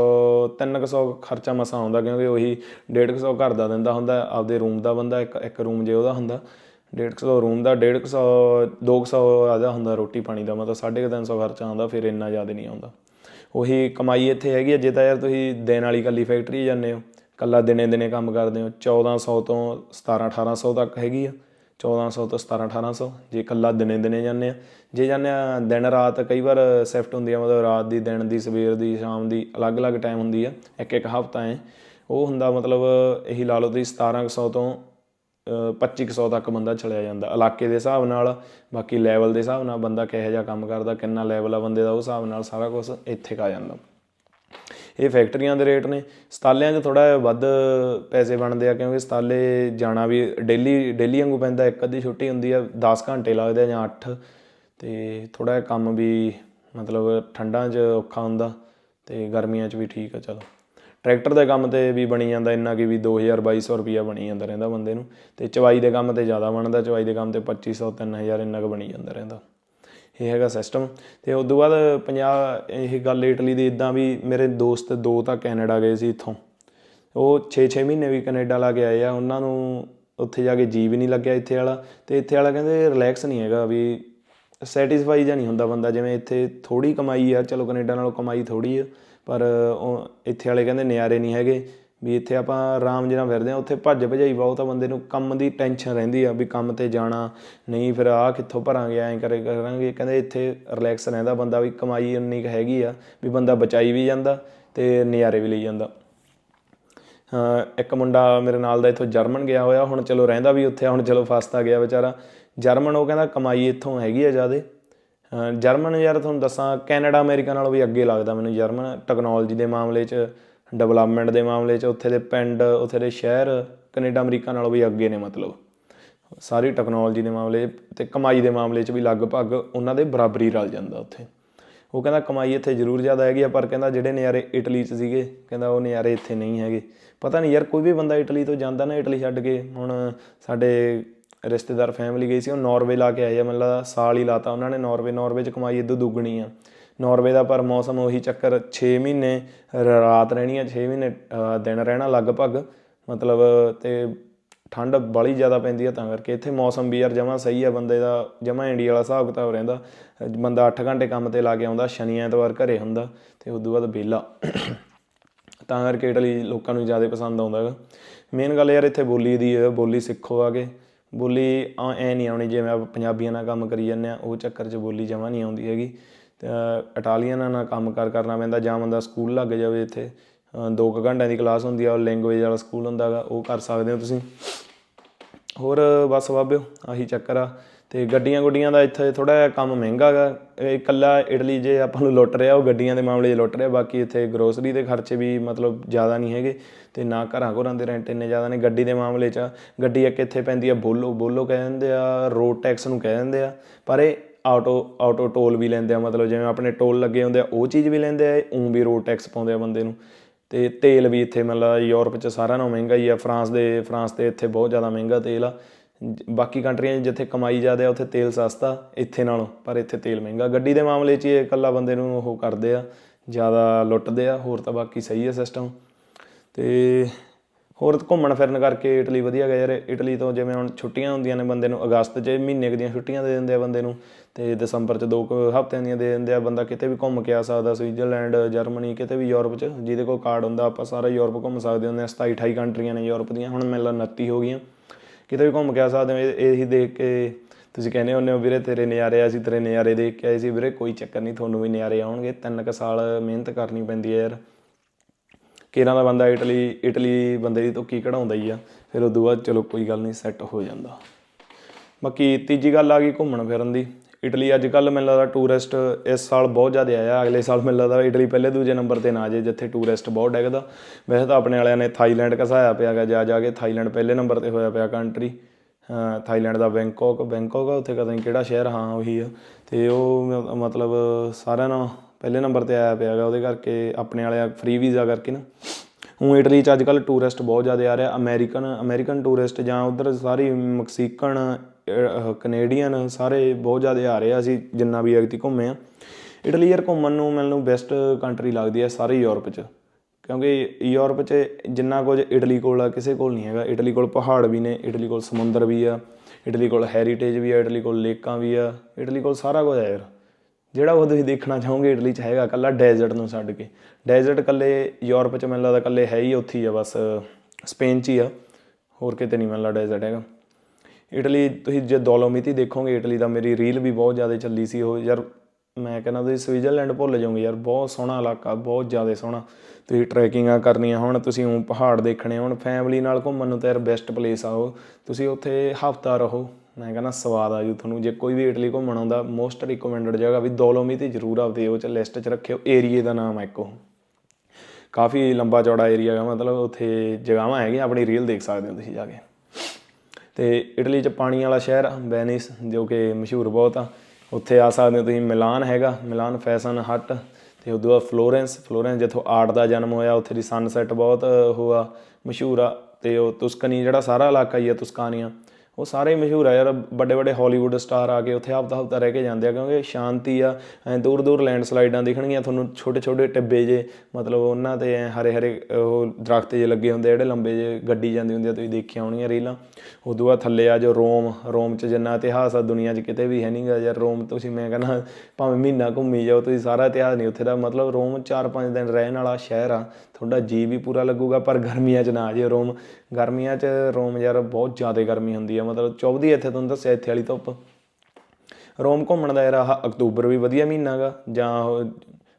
S1: 300 ਖਰਚਾ ਮਸਾ ਆਉਂਦਾ, ਕਿਉਂਕਿ ਉਹੀ 150 ਘਰ ਦਾ ਦਿੰਦਾ ਹੁੰਦਾ, ਆਪਦੇ ਰੂਮ ਦਾ ਬੰਦਾ, ਇੱਕ ਇੱਕ ਰੂਮ ਜੇ ਉਹਦਾ ਹੁੰਦਾ। 150 ਰੂਮ ਦਾ 150 200 ਆਦਾ ਹੁੰਦਾ ਰੋਟੀ ਪਾਣੀ ਦਾ, ਮਤਲਬ 350 ਖਰਚਾ ਆਉਂਦਾ, ਫਿਰ ਇੰਨਾ ਜ਼ਿਆਦਾ ਨਹੀਂ ਆਉਂਦਾ। ਉਹੀ ਕਮਾਈ ਇੱਥੇ ਹੈਗੀ ਆ, ਜੇ ਤਾਂ ਯਾਰ ਤੁਸੀਂ ਦੇਣ ਵਾਲੀ ਕੱਲੀ ਫੈਕਟਰੀ ਜਾਂਦੇ ਹੋ। ਕੱਲਾ ਦਿਨੇ ਦਿਨੇ ਕੰਮ ਕਰਦੇ ਹੋ 1400 ਤੋਂ 17 1800 ਤੱਕ ਹੈਗੀ ਆ। 1400 ਤੋਂ 17 1800 ਜੇ ਕੱਲਾ ਦਿਨੇ ਦਿਨੇ ਜਾਂਦੇ ਆ। ਜੇ ਜਾਂਦੇ ਆ ਦਿਨ ਰਾਤ ਕਈ ਵਾਰ ਸ਼ਿਫਟ ਹੁੰਦੀ ਆ ਮਤਲਬ ਰਾਤ ਦੀ ਦਿਨ ਦੀ ਸਵੇਰ ਦੀ ਸ਼ਾਮ ਦੀ ਅਲੱਗ-ਅਲੱਗ ਟਾਈਮ ਹੁੰਦੀ ਆ ਇੱਕ ਇੱਕ ਹਫਤਾ ਹੈ ਉਹ ਹੁੰਦਾ ਮਤਲਬ ਇਹੀ ਲਾ ਲਓ ਤੁਸੀਂ 1700 ਤੋਂ ਅ, 2500 ਤੱਕ ਬੰਦਾ ਚਲਿਆ ਜਾਂਦਾ। ਇਲਾਕੇ ਦੇ ਹਿਸਾਬ ਨਾਲ ਬਾਕੀ ਲੈਵਲ ਦੇ ਹਿਸਾਬ ਨਾਲ ਬੰਦਾ ਕਿਹੋ ਜਿਹਾ ਕੰਮ ਕਰਦਾ ਕਿੰਨਾ ਲੈਵਲ ਆ ਬੰਦੇ ਦਾ ਉਹ ਹਿਸਾਬ ਨਾਲ ਸਾਰਾ ਕੁਝ ਇੱਥੇ ਕਾ ਜਾਂਦਾ। ਇਹ ਫੈਕਟਰੀਆਂ ਦੇ ਰੇਟ ਨੇ। ਸਤਾਲਿਆਂ 'ਚ ਥੋੜਾ ਵੱਧ ਪੈਸੇ ਬਣਦੇ ਆ ਕਿਉਂਕਿ ਸਤਾਲੇ ਜਾਣਾ ਵੀ ਡੇਲੀ ਡੇਲੀ ਵਾਂਗੂ ਪੈਂਦਾ, ਇੱਕ ਅੱਧੀ ਛੁੱਟੀ ਹੁੰਦੀ ਆ 10 ਘੰਟੇ ਲੱਗਦੇ ਆ ਜਾਂ 8 ਤੇ ਥੋੜਾ ਜਿਹਾ ਕੰਮ ਵੀ ਮਤਲਬ ਠੰਡਾਂ 'ਚ ਔਖਾ ਹੁੰਦਾ ਤੇ ਗਰਮੀਆਂ 'ਚ ਵੀ ਠੀਕ ਆ, ਚਲੋ। ਟਰੈਕਟਰ ਦੇ ਕੰਮ ਤੇ ਵੀ ਬਣੀ ਜਾਂਦਾ ਇੰਨਾ ਕਿ ਵੀ 2000 2200 ਰੁਪਿਆ ਬਣੀ ਜਾਂਦਾ ਰਹਿੰਦਾ ਬੰਦੇ ਨੂੰ। ਤੇ ਚਵਾਈ ਦੇ ਕੰਮ ਤੇ ਜ਼ਿਆਦਾ ਬਣਦਾ, ਚਵਾਈ ਦੇ ਕੰਮ ਤੇ 2500 3000 ਇੰਨਾ ਕੁ ਬਣੀ ਜਾਂਦਾ ਰਹਿੰਦਾ। ਇਹ ਹੈਗਾ ਸਿਸਟਮ ਤੇ ਉਸ ਤੋਂ ਬਾਅਦ ਪੰਜਾਬ ਇਹ ਗੱਲ ਇਟਲੀ ਦੀ ਇਦਾਂ ਵੀ ਮੇਰੇ ਦੋਸਤ ਦੋ ਤਾਂ ਕੈਨੇਡਾ ਗਏ ਸੀ ਇੱਥੋਂ। ਉਹ 6-6 ਮਹੀਨੇ ਵੀ ਕੈਨੇਡਾ ਲਾ ਕੇ ਆਏ ਆ। ਉਹਨਾਂ ਨੂੰ ਉੱਥੇ ਜਾ ਕੇ ਜੀ ਵੀ ਨਹੀਂ ਲੱਗਿਆ ਇੱਥੇ ਵਾਲਾ। ਤੇ ਇੱਥੇ ਵਾਲਾ ਕਹਿੰਦੇ ਰਿਲੈਕਸ ਨਹੀਂ ਹੈਗਾ ਵੀ ਸੈਟੀਸਫਾਈ ਜਾਂ ਨਹੀਂ ਹੁੰਦਾ ਬੰਦਾ। ਜਿਵੇਂ ਇੱਥੇ ਥੋੜੀ ਕਮਾਈ ਆ। ਚਲੋ ਕੈਨੇਡਾ ਨਾਲੋਂ ਕਮਾਈ ਥੋੜੀ ਆ। ਪਰ ਉਹ ਇੱਥੇ ਵਾਲੇ ਕਹਿੰਦੇ ਨਿਆਰੇ ਨਹੀਂ ਹੈਗੇ। ਵੀ ਇੱਥੇ ਆਪਾਂ ਆਰਾਮ ਜਿਹਾ ਫਿਰਦੇ ਆ ਉੱਥੇ ਭੱਜ ਭਜਾਈ ਬਹੁਤ ਆ, ਬੰਦੇ ਨੂੰ ਕੰਮ ਦੀ ਟੈਨਸ਼ਨ ਰਹਿੰਦੀ ਆ ਵੀ ਕੰਮ ਤੇ ਜਾਣਾ, ਨਹੀਂ ਫਿਰ ਆਹ ਕਿੱਥੋਂ ਭਰਾਂਗੇ, ਐਂ ਕਰੇ ਕਰਾਂਗੇ, ਕਹਿੰਦੇ ਇੱਥੇ ਰਿਲੈਕਸ ਰਹਿੰਦਾ ਬੰਦਾ ਵੀ ਕਮਾਈ ਉਨੀ ਕੁ ਹੈਗੀ ਆ ਵੀ ਬੰਦਾ ਬਚਾਈ ਵੀ ਜਾਂਦਾ ਤੇ ਨਜ਼ਾਰੇ ਵੀ ਲਈ ਜਾਂਦਾ। ਇੱਕ ਮੁੰਡਾ ਮੇਰੇ ਨਾਲ ਦਾ ਇੱਥੋਂ ਜਰਮਨ ਗਿਆ ਹੋਇਆ, ਹੁਣ ਚਲੋ ਰਹਿੰਦਾ ਵੀ ਉੱਥੇ ਹੁਣ ਚਲੋ ਫਸਤਾ ਗਿਆ ਵਿਚਾਰਾ। ਜਰਮਨ ਉਹ ਕਹਿੰਦਾ ਕਮਾਈ ਇੱਥੋਂ ਹੈਗੀ ਆ ਜ਼ਿਆਦੇ। ਜਰਮਨ ਯਾਰ ਤੁਹਾਨੂੰ ਦੱਸਾਂ, ਕੈਨੇਡਾ ਅਮਰੀਕਾ ਨਾਲੋਂ ਵੀ ਅੱਗੇ ਲੱਗਦਾ ਮੈਨੂੰ ਜਰਮਨ ਟੈਕਨੋਲੋਜੀ ਦੇ ਮਾਮਲੇ 'ਚ ਡਿਵੈਲਪਮੈਂਟ ਦੇ ਮਾਮਲੇ 'ਚ ਉੱਥੇ ਦੇ ਪਿੰਡ, ਉੱਥੇ ਦੇ ਸ਼ਹਿਰ, ਕੈਨੇਡਾ, ਅਮਰੀਕਾ ਨਾਲੋਂ ਵੀ ਅੱਗੇ ਨੇ ਮਤਲਬ। ਸਾਰੀ ਟੈਕਨੋਲੋਜੀ ਦੇ ਮਾਮਲੇ 'ਚ ਤੇ ਕਮਾਈ ਦੇ ਮਾਮਲੇ 'ਚ ਵੀ ਲਗਭਗ ਉਹਨਾਂ ਦੇ ਬਰਾਬਰੀ ਰਲ ਜਾਂਦਾ ਉੱਥੇ। ਉਹ ਕਹਿੰਦਾ ਕਮਾਈ ਇੱਥੇ ਜ਼ਰੂਰ ਜ਼ਿਆਦਾ ਹੈਗੀ ਆ, ਪਰ ਕਹਿੰਦਾ ਜਿਹੜੇ ਨਜ਼ਾਰੇ ਇਟਲੀ 'ਚ ਸੀਗੇ, ਕਹਿੰਦਾ ਉਹ ਨਜ਼ਾਰੇ ਇੱਥੇ ਨਹੀਂ ਹੈਗੇ। ਪਤਾ ਨਹੀਂ ਯਾਰ, ਕੋਈ ਵੀ ਬੰਦਾ ਇਟਲੀ ਤੋਂ ਜਾਂਦਾ ਨਾ, ਇਟਲੀ ਛੱਡ ਕੇ, ਹੁਣ ਸਾਡੇ ਰਿਸ਼ਤੇਦਾਰ ਫੈਮਿਲੀ ਗਈ ਸੀ, ਉਹ ਨਾਰਵੇ ਲਾ ਕੇ ਆਏ ਆ, ਮਤਲਬ ਸਾਲ ਹੀ ਲਾਤਾ ਉਹਨਾਂ ਨੇ ਨਾਰਵੇ ਨਾਰਵੇ 'ਚ ਕਮਾਈ ਇਦੋਂ ਦੁੱਗਣੀ ਆ। ਨਾਰਵੇ ਦਾ ਪਰ ਮੌਸਮ ਉਹੀ ਚੱਕਰ 6 ਮਹੀਨੇ ਰਾਤ ਰਹਿਣੀ ਆ 6 ਮਹੀਨੇ ਦਿਨ ਰਹਿਣਾ ਲਗਭਗ। ਮਤਲਬ ਤੇ ਠੰਡ ਬੜੀ ਜ਼ਿਆਦਾ ਪੈਂਦੀ ਆ, ਤਾਂ ਕਰਕੇ ਇੱਥੇ ਮੌਸਮ ਵੀ ਯਾਰ ਜਮਾਂ ਸਹੀ ਆ, ਬੰਦੇ ਦਾ ਜਮਾਂ ਇੰਡੀਆ ਵਾਲਾ ਹਿਸਾਬ ਕਿਤਾਬ ਰਹਿੰਦਾ। ਬੰਦਾ 8 ਘੰਟੇ ਕੰਮ ਤੇ ਲਾ ਕੇ ਆਉਂਦਾ, ਸ਼ਨੀ, ਐਤਵਾਰ ਘਰੇ ਹੁੰਦਾ ਤੇ ਤੋਂ ਬਾਅਦ ਵਿਹਲਾ। ਤਾਂ ਕਰਕੇ ਇਟਲੀ ਲੋਕਾਂ ਨੂੰ ਜ਼ਿਆਦਾ ਪਸੰਦ ਆਉਂਦਾ ਹੈਗਾ। ਮੇਨ ਗੱਲ ਯਾਰ ਇੱਥੇ ਬੋਲੀ ਦੀ ਹੈ ਬੋਲੀ ਸਿੱਖੋ ਆ ਕੇ। ਬੋਲੀ ਐ ਨਹੀਂ ਆਉਣੀ, ਜਿਵੇਂ ਆਪਾਂ ਪੰਜਾਬੀਆਂ ਨਾਲ ਕੰਮ ਕਰੀ ਜਾਂਦੇ ਆ, ਉਹ ਚੱਕਰ 'ਚ ਬੋਲੀ ਜਮਾਂ ਨਹੀਂ ਆਉਂਦੀ ਹੈਗੀ। ਇਟਾਲੀਅਨਾਂ ਨਾਲ ਕੰਮ ਕਾਰ ਕਰਨਾ ਪੈਂਦਾ ਜਾਂ ਬੰਦਾ ਸਕੂਲ ਲੱਗ ਜਾਵੇ ਇੱਥੇ ਦੋ ਕੁ ਘੰਟਿਆਂ ਦੀ ਕਲਾਸ ਹੁੰਦੀ ਆ, ਉਹ ਲੈਂਗੁਏਜ ਵਾਲਾ ਸਕੂਲ ਹੁੰਦਾ ਗਾ, ਉਹ ਕਰ ਸਕਦੇ ਹੋ ਤੁਸੀਂ। ਹੋਰ, ਬਸ ਬਾਬਿਓ, ਆਹੀ ਚੱਕਰ ਆ। ਤੇ ਗੱਡੀਆਂ ਗੁੱਡੀਆਂ ਦਾ ਇੱਥੇ ਥੋੜਾ ਜਿਹਾ ਕੰਮ ਮਹਿੰਗਾ ਗਾ। ਇਹ ਇਕੱਲਾ ਇਟਲੀ ਜੇ ਆਪਾਂ ਨੂੰ ਲੁੱਟ ਰਿਹਾ, ਉਹ ਗੱਡੀਆਂ ਦੇ ਮਾਮਲੇ 'ਚ ਲੁੱਟ ਰਿਹਾ, ਬਾਕੀ ਇੱਥੇ ਗਰੋਸਰੀ ਦੇ ਖਰਚੇ ਵੀ ਮਤਲਬ ਜ਼ਿਆਦਾ ਨਹੀਂ ਹੈਗੇ। ਤੇ ਨਾ ਘਰਾਂ ਘਰਾਂ ਦੇ ਰੈਂਟ ਇੰਨੇ ਜ਼ਿਆਦਾ ਨੇ ਗੱਡੀ ਦੇ ਮਾਮਲੇ 'ਚ। ਗੱਡੀ ਇੱਕ ਇੱਥੇ ਪੈਂਦੀ ਆ, ਬੋਲੋ ਬੋਲੋ ਕਹਿ ਦਿੰਦੇ ਆ ਰੋਡ ਟੈਕਸ ਨੂੰ ਕਹਿ ਦਿੰਦੇ ਆ। ਪਰ ਇਹ ਆਟੋ ਆਟੋ ਟੋਲ ਵੀ ਲੈਂਦੇ ਆ, ਮਤਲਬ ਜਿਵੇਂ ਆਪਣੇ ਟੋਲ ਲੱਗੇ ਹੁੰਦੇ ਆ, ਉਹ ਚੀਜ਼ ਵੀ ਲੈਂਦੇ ਆ, ਉਂ ਵੀ ਰੋਡ ਟੈਕਸ ਪਾਉਂਦੇ ਆ ਬੰਦੇ ਨੂੰ। ਤੇ ਤੇਲ ਵੀ ਇੱਥੇ ਮਤਲਬ ਯੂਰਪ 'ਚ ਸਾਰਿਆਂ ਨਾਲੋਂ ਮਹਿੰਗਾ ਹੀ ਆ, ਫਰਾਂਸ ਦੇ, ਫਰਾਂਸ ਤੇ ਇੱਥੇ ਬਹੁਤ ਜ਼ਿਆਦਾ ਮਹਿੰਗਾ ਤੇਲ ਆ। ਜ- ਬਾਕੀ ਕੰਟਰੀਆਂ ਜਿੱਥੇ ਕਮਾਈ ਜ਼ਿਆਦਾ ਉੱਥੇ ਤੇਲ ਸਸਤਾ ਇੱਥੇ ਨਾਲੋਂ, ਪਰ ਇੱਥੇ ਤੇਲ ਮਹਿੰਗਾ। ਗੱਡੀ ਦੇ ਮਾਮਲੇ 'ਚ ਹੀ ਇਹ ਇਕੱਲਾ ਬੰਦੇ ਨੂੰ ਉਹ ਕਰਦੇ ਆ, ਜ਼ਿਆਦਾ ਲੁੱਟਦੇ ਆ, ਹੋਰ ਤਾਂ ਬਾਕੀ ਸਹੀ ਹੈ ਸਿਸਟਮ ਤੇ ਹੋਰ ਘੁੰਮਣ ਫਿਰਨ ਕਰਕੇ ਇਟਲੀ ਵਧੀਆ ਗਿਆ ਯਾਰ ਇਟਲੀ ਤੋਂ ਜਿਵੇਂ ਹੁਣ ਛੁੱਟੀਆਂ ਹੁੰਦੀਆਂ ਨੇ ਬੰਦੇ ਨੂੰ ਅਗਸਤ 'ਚ ਮਹੀਨੇ ਕੁ ਦੀਆਂ ਛੁੱਟੀਆਂ ਦੇ ਦਿੰਦੇ ਆ ਬੰਦੇ ਨੂੰ ਤੇ ਦਸੰਬਰ 'ਚ ਦੋ ਕੁ ਹਫ਼ਤਿਆਂ ਦੀਆਂ ਦੇ ਦਿੰਦੇ ਆ ਬੰਦਾ ਕਿਤੇ ਵੀ ਘੁੰਮ ਕੇ ਆ ਸਕਦਾ ਸਵਿਟਜ਼ਰਲੈਂਡ ਜਰਮਨੀ ਕਿਤੇ ਵੀ ਯੂਰਪ 'ਚ ਜਿਹਦੇ ਕੋਲ ਕਾਰਡ ਹੁੰਦਾ ਆਪਾਂ ਸਾਰਾ ਯੂਰਪ ਘੁੰਮ ਸਕਦੇ ਹੁੰਦੇ ਆ 27 28 ਕੰਟਰੀਆਂ ਨੇ ਯੂਰਪ ਦੀਆਂ ਹੁਣ ਮੈਨੂੰ ਲੱਗਦਾ 29 ਹੋ ਗਈਆਂ। ਕਿਤੇ ਵੀ ਘੁੰਮ ਕੇ ਆ ਸਕਦੇ ਹੋ ਇਹ- ਇਹੀ ਦੇਖ ਕੇ ਤੁਸੀਂ ਕਹਿੰਦੇ ਹੁੰਦੇ ਹੋ ਵੀਰੇ ਤੇਰੇ ਨਜ਼ਾਰੇ ਆ, ਅਸੀਂ ਤੇਰੇ ਨਜ਼ਾਰੇ ਦੇਖ ਕੇ ਆਏ ਸੀ ਵੀਰੇ ਕੋਈ ਚੱਕਰ ਨਹੀਂ ਤੁਹਾਨੂੰ ਵੀ ਨਜ਼ਾਰੇ ਆਉਣਗੇ ਤਿੰਨ ਕੁ ਸਾਲ ਮਿਹਨਤ ਕਰਨੀ ਪੈਂਦੀ ਹੈ ਯਾਰ। ਕੇਰਾਂ ਦਾ ਬੰਦਾ ਇਟਲੀ ਇਟਲੀ ਬੰਦੇ ਦੀ ਧੁੱਕੀ ਕਢਾਉਂਦਾ ਹੀ ਆ, ਫਿਰ ਉਦੋਂ ਬਾਅਦ ਚਲੋ ਕੋਈ ਗੱਲ ਨਹੀਂ ਸੈੱਟ ਹੋ ਜਾਂਦਾ। ਬਾਕੀ ਤੀਜੀ ਗੱਲ ਆ ਗਈ ਘੁੰਮਣ ਫਿਰਨ ਦੀ। ਇਟਲੀ ਅੱਜ ਕੱਲ ਮੈਨੂੰ ਲੱਗਦਾ ਟੂਰਿਸਟ ਇਸ ਸਾਲ ਬਹੁਤ ਜ਼ਿਆਦਾ ਆਇਆ, ਅਗਲੇ ਸਾਲ ਮੈਨੂੰ ਲੱਗਦਾ ਇਟਲੀ ਪਹਿਲੇ ਦੂਜੇ ਨੰਬਰ ਤੇ ਨਾ ਜੇ ਜਿੱਥੇ ਟੂਰਿਸਟ ਬਹੁਤ ਡਿੱਗਦਾ। ਵੈਸੇ ਤਾਂ ਆਪਣੇ ਵਾਲਿਆਂ ਨੇ ਥਾਈਲੈਂਡ ਘਸਾਇਆ ਪਿਆ ਗਾ, ਜਾ ਜਾ ਕੇ ਥਾਈਲੈਂਡ ਪਹਿਲੇ ਨੰਬਰ ਤੇ ਹੋਇਆ ਪਿਆ ਕੰਟਰੀ ਥਾਈਲੈਂਡ ਦਾ ਬੈਂਕਾਕ ਬੈਂਕਾਕ ਆ, ਉੱਥੇ ਕਦੇ ਕਿਹੜਾ ਸ਼ਹਿਰ, ਹਾਂ, ਉਹੀ ਆ। ਤੇ ਉਹ ਮ- ਮਤਲਬ ਸਾਰਿਆਂ ਨਾਲ ਪਹਿਲੇ ਨੰਬਰ ਤੇ ਆਇਆ ਪਿਆ ਹੈਗਾ, ਉਹਦੇ ਕਰਕੇ ਆਪਣੇ ਵਾਲਿਆ ਫ੍ਰੀ ਵੀਜ਼ਾ ਕਰਕੇ ਨਾ। ਹੁਣ ਇਟਲੀ ਚ ਅੱਜ ਕੱਲ ਟੂਰਿਸਟ ਬਹੁਤ ਜ਼ਿਆਦਾ ਆ ਰਿਹਾ ਅਮਰੀਕਨ ਅਮਰੀਕਨ ਟੂਰਿਸਟ ਜਾਂ ਉਧਰ ਸਾਰੀ ਮੈਕਸੀਕਨ ਕੈਨੇਡੀਅਨ ਸਾਰੇ ਬਹੁਤ ਜ਼ਿਆਦਾ ਆ ਰਹੇ ਆ, ਅਸੀਂ ਜਿੰਨਾ ਵੀ ਅਗਤੀ ਘੁੰਮੇ ਆ। ਇਟਲੀ ਯਾਰ ਘੁੰਮਣ ਨੂੰ ਮੈਨੂੰ ਬੈਸਟ ਕੰਟਰੀ ਲੱਗਦੀ ਹੈ ਸਾਰੇ ਯੂਰਪ ਚ। ਕਿਉਂਕਿ ਯੂਰਪ 'ਚ ਜਿੰਨਾ ਕੁਝ ਇਟਲੀ ਕੋਲ ਆ, ਕਿਸੇ ਕੋਲ ਨਹੀਂ ਹੈਗਾ। ਇਟਲੀ ਕੋਲ ਪਹਾੜ ਵੀ ਨੇ ਇਟਲੀ ਕੋਲ ਸਮੁੰਦਰ ਵੀ ਆ ਇਟਲੀ ਕੋਲ ਹੈਰੀਟੇਜ ਵੀ ਆ ਇਟਲੀ ਕੋਲ ਲੇਕਾਂ ਵੀ ਆ ਇਟਲੀ ਕੋਲ ਸਾਰਾ ਕੁਝ ਆ ਯਾਰ। ਜਿਹੜਾ ਉਹ ਤੁਸੀਂ ਦੇਖਣਾ ਚਾਹੋਗੇ ਇਟਲੀ 'ਚ ਹੈਗਾ ਕੱਲਾ ਡੈਜ਼ਰਟ ਨੂੰ ਛੱਡ ਕੇ। ਡੈਜ਼ਰਟ ਕੱਲੇ ਯੂਰਪ 'ਚ ਮੈਨੂੰ ਲੱਗਦਾ ਕੱਲੇ ਹੈ ਹੀ ਉੱਥੇ ਹੀ ਆ, ਬਸ ਸਪੇਨ 'ਚ ਹੀ ਆ। ਹੋਰ ਕਿਤੇ ਨਹੀਂ ਮੈਨੂੰ ਲੱਗਦਾ ਡੈਜ਼ਰਟ ਹੈਗਾ। ਇਟਲੀ ਤੁਸੀਂ ਜੇ ਡੋਲੋਮੀਤੀ ਦੇਖੋਗੇ, ਇਟਲੀ ਦਾ ਮੇਰੀ ਰੀਲ ਵੀ ਬਹੁਤ ਜ਼ਿਆਦਾ ਚੱਲੀ ਸੀ ਉਹ। ਯਾਰ ਮੈਂ ਕਹਿੰਦਾ ਤੁਸੀਂ ਸਵਿਟਜ਼ਰਲੈਂਡ ਭੁੱਲ ਜਾਓਗੇ ਯਾਰ, ਬਹੁਤ ਸੋਹਣਾ ਇਲਾਕਾ, ਬਹੁਤ ਜ਼ਿਆਦਾ ਸੋਹਣਾ। ਤੁਸੀਂ ਟਰੈਕਿੰਗਾਂ ਕਰਨੀਆਂ ਹੋਣ, ਤੁਸੀਂ ਉਹ ਪਹਾੜ ਦੇਖਣੇ ਹੁਣ ਫੈਮਿਲੀ ਨਾਲ ਘੁੰਮਣ ਨੂੰ ਤਾਂ ਯਾਰ ਬੈਸਟ ਪਲੇਸ ਆ ਉਹ। ਤੁਸੀਂ ਉੱਥੇ ਹਫਤਾ ਰਹੋ। ਮੈਂ ਕਹਿੰਦਾ ਸਵਾਦ ਆ ਜੂ ਤੁਹਾਨੂੰ। ਜੇ ਕੋਈ ਵੀ ਇਟਲੀ ਘੁੰਮਣ ਆਉਂਦਾ ਮੋਸਟ ਰਿਕਮੈਂਡਡ ਜਗ੍ਹਾ ਵੀ ਦੋਲੋਮੀ 'ਤੇ ਜ਼ਰੂਰ ਆਪਦੇ ਉਹ ਚ ਲਿਸਟ 'ਚ ਰੱਖਿਓ। ਏਰੀਏ ਦਾ ਨਾਮ ਹੈ ਇੱਕ ਉਹ। ਕਾਫੀ ਲੰਬਾ ਚੌੜਾ ਏਰੀਆ ਹੈ ਮਤਲਬ ਉੱਥੇ ਜਗ੍ਹਾਵਾਂ ਹੈਗੀਆਂ ਆਪਣੀ ਰੀਲ ਦੇਖ ਸਕਦੇ ਹੋ ਤੁਸੀਂ ਜਾ ਕੇ। ਤੇ ਇਟਲੀ ਚ ਪਾਣੀ ਵਾਲਾ ਸ਼ਹਿਰ ਆ, ਵੈਨਿਸ ਜੋ ਕਿ ਮਸ਼ਹੂਰ ਬਹੁਤ ਆ। ਉੱਥੇ ਆ ਸਕਦੇ ਹੋ ਤੁਸੀਂ ਮਿਲਾਨ ਹੈਗਾ ਮਿਲਾਨ ਫੈਸ਼ਨ ਹੱਟ ਤੇ ਉਦੋਂ ਬਾਅਦ ਫਲੋਰੈਂਸ ਫਲੋਰੈਂਸ ਜਿੱਥੋਂ ਆਰਟ ਦਾ ਜਨਮ ਹੋਇਆ ਉੱਥੇ ਦੀ ਸਨਸੈਟ ਬਹੁਤ ਹੋਆ ਮਸ਼ਹੂਰ ਆ। ਤੇ ਉਹ ਤੁਸਕਨੀ ਜਿਹੜਾ ਸਾਰਾ ਇਲਾਕਾ ਹੀ ਆ ਤੁਸਕਾਨੀਆਂ ਉਹ ਸਾਰੇ ਹੀ ਮਸ਼ਹੂਰ ਆ ਯਾਰ, ਵੱਡੇ ਵੱਡੇ ਹਾਲੀਵੁੱਡ ਸਟਾਰ ਆ ਕੇ ਉੱਥੇ ਹਫਤਾ ਹਫਤਾ ਰਹਿ ਕੇ ਜਾਂਦੇ ਆ, ਕਿਉਂਕਿ ਸ਼ਾਂਤੀ ਆ, ਐ ਦੂਰ ਦੂਰ ਲੈਂਡਸਲਾਈਡਾਂ ਦਿਖਣਗੀਆਂ, ਤੁਹਾਨੂੰ ਛੋਟੇ ਛੋਟੇ ਟਿੱਬੇ ਜੇ, ਮਤਲਬ ਉਹਨਾਂ ਤੇ ਐ ਹਰੇ ਹਰੇ, ਉਹ ਦਰਖਤ ਜੇ ਲੱਗੇ ਹੁੰਦੇ ਆ, ਜਿਹੜੇ ਲੰਬੇ ਜੇ ਗੱਡੀ ਜਾਂਦੀ ਹੁੰਦੀ ਆ, ਤੁਸੀਂ ਦੇਖੀਆਂ ਹੋਣੀਆਂ ਰੀਲਾਂ। ਉਦੋਂ ਬਾਅਦ ਥੱਲੇ ਆ ਜੋ ਰੋਮ ਰੋਮ 'ਚ ਜਿੰਨਾ ਇਤਿਹਾਸ ਆ, ਦੁਨੀਆ 'ਚ ਕਿਤੇ ਵੀ ਹੈ ਨਹੀਂਗਾ ਯਾਰ, ਰੋਮ ਤੁਸੀਂ ਮੈਂ ਕਹਿੰਦਾ ਭਾਵੇਂ ਮਹੀਨਾ ਘੁੰਮੀ ਜਾਓ, ਤੁਸੀਂ ਸਾਰਾ ਇਤਿਹਾਸ ਨਹੀਂ ਉੱਥੇ ਦਾ, ਮਤਲਬ ਰੋਮ 4-5 ਦਿਨ ਰਹਿਣ ਵਾਲਾ ਸ਼ਹਿਰ ਆ, ਤੁਹਾਡਾ ਜੀ ਵੀ ਪੂਰਾ ਲੱਗੂਗਾ, ਪਰ ਗਰਮੀਆਂ 'ਚ ਨਾ ਆ ਜੇ ਰੋਮ। ਗਰਮੀਆਂ 'ਚ ਰੋਮ ਯਾਰ ਬਹੁਤ ਜ਼ਿਆਦਾ ਗਰਮੀ ਹੁੰਦੀ ਆ ਮਤਲਬ ਚੁੱਭਦੀ ਇੱਥੇ ਤੁਹਾਨੂੰ ਦੱਸਿਆ, ਇੱਥੇ ਵਾਲੀ ਧੁੱਪ ਰੋਮ ਘੁੰਮਣ ਦਾ ਯਾਰ ਆਹ ਅਕਤੂਬਰ ਵੀ ਵਧੀਆ ਮਹੀਨਾ ਗਾ, ਜਾਂ ਉਹ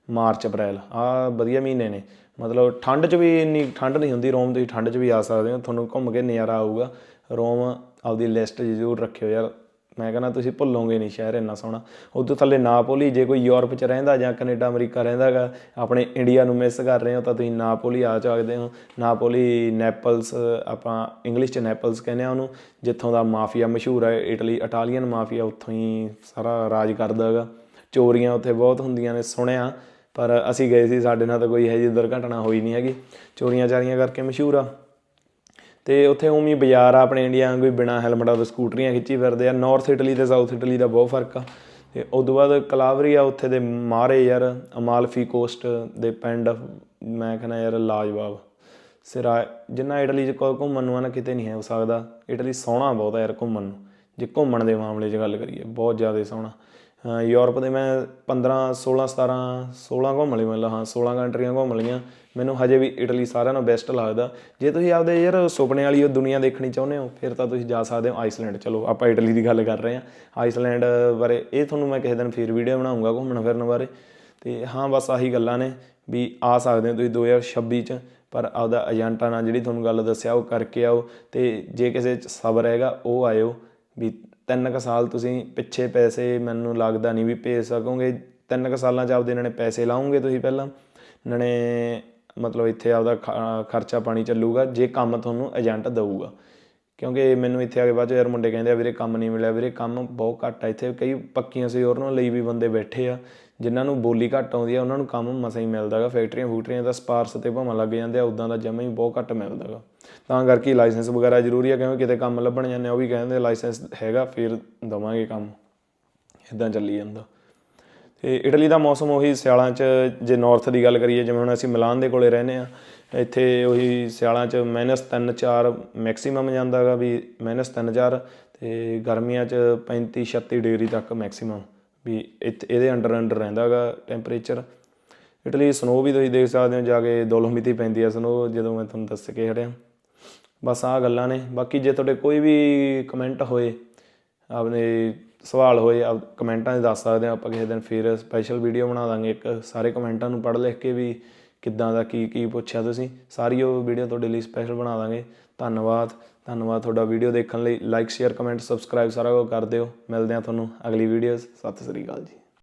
S1: ਮਾਰਚ, ਅਪ੍ਰੈਲ ਆ ਵਧੀਆ ਮਹੀਨੇ ਨੇ। ਮਤਲਬ ਠੰਡ 'ਚ ਵੀ ਇੰਨੀ ਠੰਡ ਨਹੀਂ ਹੁੰਦੀ ਰੋਮ, ਤੁਸੀਂ ਠੰਡ 'ਚ ਵੀ ਆ ਸਕਦੇ ਹੋ, ਤੁਹਾਨੂੰ ਘੁੰਮ ਕੇ ਨਜ਼ਾਰਾ ਆਊਗਾ। ਰੋਮ ਆਪਦੀ ਲਿਸਟ ਜ਼ਰੂਰ ਰੱਖਿਓ ਯਾਰ। ਮੈਂ ਕਹਿੰਦਾ ਤੁਸੀਂ ਭੁੱਲੋਗੇ ਨਹੀਂ ਸ਼ਹਿਰ, ਇੰਨਾ ਸੋਹਣਾ। ਉਦੋਂ ਥੱਲੇ ਨਾ ਨਾਪੋਲੀ, ਜੇ ਕੋਈ ਯੂਰਪ 'ਚ ਰਹਿੰਦਾ ਜਾਂ ਕੈਨੇਡਾ, ਅਮਰੀਕਾ ਰਹਿੰਦਾਗਾ, ਆਪਣੇ ਇੰਡੀਆ ਨੂੰ ਮਿਸ ਕਰ ਰਹੇ ਹੋ, ਤਾਂ ਤੁਸੀਂ ਨਾ ਨਾਪੋਲੀ ਆ ਸਕਦੇ ਹੋ। ਨਾ ਨਾਪੋਲੀ ਨੈਪਲਸ, ਆਪਾਂ ਇੰਗਲਿਸ਼ 'ਚ ਨੈਪਲਸ ਕਹਿੰਦੇ ਆ ਉਹਨੂੰ, ਜਿੱਥੋਂ ਦਾ ਮਾਫੀਆ ਮਸ਼ਹੂਰ ਹੈ ਇਟਲੀ ਇਟਾਲੀਅਨ ਮਾਫੀਆ ਉੱਥੋਂ ਹੀ ਸਾਰਾ ਰਾਜ ਕਰਦਾ ਹੈਗਾ। ਚੋਰੀਆਂ ਉੱਥੇ ਬਹੁਤ ਹੁੰਦੀਆਂ ਨੇ, ਸੁਣਿਆ, ਪਰ ਅਸੀਂ ਗਏ ਸੀ, ਸਾਡੇ ਨਾਲ ਤਾਂ ਕੋਈ ਇਹੋ ਜਿਹੀ ਦੁਰਘਟਨਾ ਹੋਈ ਨਹੀਂ ਹੈਗੀ। ਚੋਰੀਆਂ ਚਾਰੀਆਂ ਕਰਕੇ ਮਸ਼ਹੂਰ ਆ। ਤੇ ਉੱਥੇ ਉਮੀ ਬਾਜ਼ਾਰ ਆ, ਆਪਣੇ ਇੰਡੀਆ ਵਾਂਗੂ ਹੀ ਬਿਨਾ ਹੈਲਮਟਾਂ ਤੋਂ ਸਕੂਟਰੀਆਂ ਖਿੱਚੀ ਫਿਰਦੇ ਆ। ਨਾਰਥ ਇਟਲੀ ਤੇ ਸਾਊਥ ਇਟਲੀ ਦਾ ਬਹੁਤ ਫ਼ਰਕ ਆ। ਤੇ ਉਸ ਤੋਂ ਬਾਅਦ ਕਲਾਵਰੀ ਆ ਉੱਥੇ ਦੇ ਮਾਰੇ ਯਾਰ ਅਮਾਲਫੀ ਕੋਸਟ ਦੇ ਪਿੰਡ, ਮੈਂ ਕਹਿੰਦਾ ਯਾਰ ਲਾਜਵਾਬ। ਸਿਰਾ, ਜਿੰਨਾ ਇਟਲੀ ਚ ਘੁੰਮਣ ਨੂੰ ਆ ਨਾ, ਕਿਤੇ ਨਹੀਂ ਹੈ ਹੋ ਸਕਦਾ। ਇਟਲੀ ਸੋਹਣਾ ਬਹੁਤ ਆ ਯਾਰ ਘੁੰਮਣ ਨੂੰ। ਜੇ ਘੁੰਮਣ ਦੇ ਮਾਮਲੇ 'ਚ ਗੱਲ ਕਰੀਏ, ਬਹੁਤ ਜ਼ਿਆਦਾ ਸੋਹਣਾ। ਯੂਰਪ ਦੇ ਮੈਂ 15 16 17 16 ਘੁੰਮ ਲਏ ਮਤਲਬ ਹਾਂ 16 ਕੰਟਰੀਆਂ ਘੁੰਮ ਲਈਆਂ। ਮੈਨੂੰ ਹਜੇ ਵੀ ਇਟਲੀ ਸਾਰਿਆਂ ਨਾਲੋਂ ਬੈਸਟ ਲੱਗਦਾ। ਜੇ ਤੁਸੀਂ ਆਪਦੇ ਯਾਰ ਸੁਪਨੇ ਵਾਲੀ ਉਹ ਦੁਨੀਆ ਦੇਖਣੀ ਚਾਹੁੰਦੇ ਹੋ, ਫਿਰ ਤਾਂ ਤੁਸੀਂ ਜਾ ਸਕਦੇ ਹੋ ਆਈਸਲੈਂਡ। ਚਲੋ, ਆਪਾਂ ਇਟਲੀ ਦੀ ਗੱਲ ਕਰ ਰਹੇ ਹਾਂ। ਆਈਸਲੈਂਡ ਬਾਰੇ ਇਹ ਤੁਹਾਨੂੰ ਮੈਂ ਕਿਸੇ ਦਿਨ ਫਿਰ ਵੀਡੀਓ ਬਣਾਉਂਗਾ ਘੁੰਮਣ ਫਿਰਨ ਬਾਰੇ। ਤੇ ਹਾਂ, ਬਸ ਆਹੀ ਗੱਲਾਂ ਨੇ ਵੀ ਆ ਸਕਦੇ ਹੋ ਤੁਸੀਂ 2026 ਚ, ਪਰ ਆਪਦਾ ਏਜੰਟਾਂ ਨਾਲ ਜਿਹੜੀ ਤੁਹਾਨੂੰ ਗੱਲ ਦੱਸਿਆ, ਉਹ ਕਰਕੇ ਆਓ। ਤੇ ਜੇ ਕਿਸੇ ਚ ਸਬਰ ਹੈਗਾ, ਉਹ ਆਇਓ। ਵੀ ਤਿੰਨ ਕੁ ਸਾਲ ਤੁਸੀਂ ਪਿੱਛੇ ਪੈਸੇ ਮੈਨੂੰ ਲੱਗਦਾ ਨਹੀਂ ਵੀ ਭੇਜ ਸਕੋਗੇ। ਤਿੰਨ ਕੁ ਸਾਲਾਂ ਚ ਆਪਦੇ ਇਹਨਾਂ ਨੇ ਪੈਸੇ ਲਾਉਂਗੇ ਤੁਸੀਂ ਪਹਿਲਾਂ। ਇਹਨਾਂ ਨੇ ਮਤਲਬ ਇੱਥੇ ਆਪਦਾ ਖ- ਖਰਚਾ ਪਾਣੀ ਚੱਲੂਗਾ, ਜੇ ਕੰਮ ਤੁਹਾਨੂੰ ਏਜੰਟ ਦਊਗਾ। ਕਿਉਂਕਿ ਮੈਨੂੰ ਇੱਥੇ ਆ ਕੇ ਬਾਅਦ 'ਚ ਯਾਰ ਮੁੰਡੇ ਕਹਿੰਦੇ ਆ, ਵੀਰੇ ਕੰਮ ਨਹੀਂ ਮਿਲਿਆ, ਵੀਰੇ ਕੰਮ ਬਹੁਤ ਘੱਟ ਆ। ਇੱਥੇ ਕਈ ਪੱਕੀਆਂ ਸਿਓਰਨਾਂ ਲਈ ਵੀ ਬੰਦੇ ਬੈਠੇ ਆ, ਜਿਨ੍ਹਾਂ ਨੂੰ ਬੋਲੀ ਘੱਟ ਆਉਂਦੀ ਆ, ਉਹਨਾਂ ਨੂੰ ਕੰਮ ਮਸਾਂ ਹੀ ਮਿਲਦਾਗਾ ਫੈਕਟਰੀਆਂ ਫੂਟਰੀਆਂ ਦਾ ਸਪਾਰਸ ਤੇ ਭਾਵੇਂ ਲੱਗ ਜਾਂਦੇ ਆ ਉਦਾਂ ਦਾ ਜਮਾ ਹੀ ਬਹੁਤ ਘੱਟ ਮਿਲਦਾਗਾ ਤਾਂ ਕਰਕੇ ਲਾਇਸੈਂਸ ਵਗੈਰਾ ਜ਼ਰੂਰੀ ਆ, ਕਿਉਂਕਿ ਕਿਤੇ ਕੰਮ ਲੱਭਣ ਜਾਂਦੇ ਆ, ਉਹ ਵੀ ਕਹਿੰਦੇ ਲਾਇਸੈਂਸ ਹੈਗਾ, ਫਿਰ ਦਵਾਂਗੇ ਕੰਮ। ਇਦਾਂ ਚੱਲੀ ਜਾਂਦਾ। ਤੇ ਇਟਲੀ ਦਾ ਮੌਸਮ ਉਹੀ ਸਿਆਲਾਂ 'ਚ, ਜੇ ਨਾਰਥ ਦੀ ਗੱਲ ਕਰੀਏ, ਜਿਵੇਂ ਹੁਣ ਅਸੀਂ ਮਿਲਾਨ ਦੇ ਕੋਲੇ ਰਹਿੰਦੇ ਆ ਇੱਥੇ ਉਹੀ ਸਿਆਲਾਂ 'ਚ -3 4 ਮੈਕਸਿਮਮ ਜਾਂਦਾ ਹੈਗਾ ਵੀ -3 4 ਤੇ ਗਰਮੀਆਂ 'ਚ 35 36 ਡਿਗਰੀ ਤੱਕ ਮੈਕਸਿਮਮ ਵੀ ਇੱਥੇ, ਇਹਦੇ ਅੰਡਰ ਅੰਡਰ ਰਹਿੰਦਾ ਹੈਗਾ ਟੈਂਪਰੇਚਰ ਇਟਲੀ ਸਨੋ ਵੀ ਤੁਸੀਂ ਦੇਖ ਸਕਦੇ ਹੋ, ਜਾ ਕੇ ਡੋਲੋਮੀਤੀ ਪੈਂਦੀ ਆ ਸਨੋ ਜਦੋਂ ਮੈਂ ਤੁਹਾਨੂੰ ਦੱਸ ਕੇ ਹਟਿਆ। ਬਸ ਆਹ ਗੱਲਾਂ ਨੇ, ਬਾਕੀ ਜੇ ਤੁਹਾਡੇ ਕੋਈ ਵੀ ਕਮੈਂਟ ਹੋਏ, ਆਪਣੇ ਸਵਾਲ ਹੋਏ, ਆਪ ਕਮੈਂਟਾਂ 'ਚ ਦੱਸ ਸਕਦੇ ਆ ਆਪਾਂ ਕਿਸੇ ਦਿਨ, ਫਿਰ ਸਪੈਸ਼ਲ ਵੀਡੀਓ ਬਣਾ ਦਾਂਗੇ। ਇੱਕ ਸਾਰੇ ਕਮੈਂਟਾਂ ਨੂੰ ਪੜ੍ਹ ਲਿਖ ਕੇ ਵੀ ਕਿੱਦਾਂ ਦਾ, ਕੀ ਕੀ ਪੁੱਛਿਆ ਤੁਸੀਂ। ਸਾਰੀ ਉਹ ਵੀਡੀਓ ਤੁਹਾਡੇ ਲਈ ਸਪੈਸ਼ਲ ਬਣਾ ਦਾਂਗੇ। ਧੰਨਵਾਦ ਧੰਨਵਾਦ ਤੁਹਾਡਾ ਵੀਡੀਓ ਦੇਖਣ ਲਈ। ਲਾਈਕ ਸ਼ੇਅਰ ਕਮੈਂਟ ਸਬਸਕ੍ਰਾਈਬ ਸਾਰਾ ਕੁਝ ਕਰ ਦਿਓ। ਮਿਲਦੇ ਆ ਤੁਹਾਨੂੰ ਅਗਲੀ ਵੀਡੀਓਜ਼ ਸਤਿ ਸ੍ਰੀ ਅਕਾਲ ਜੀ।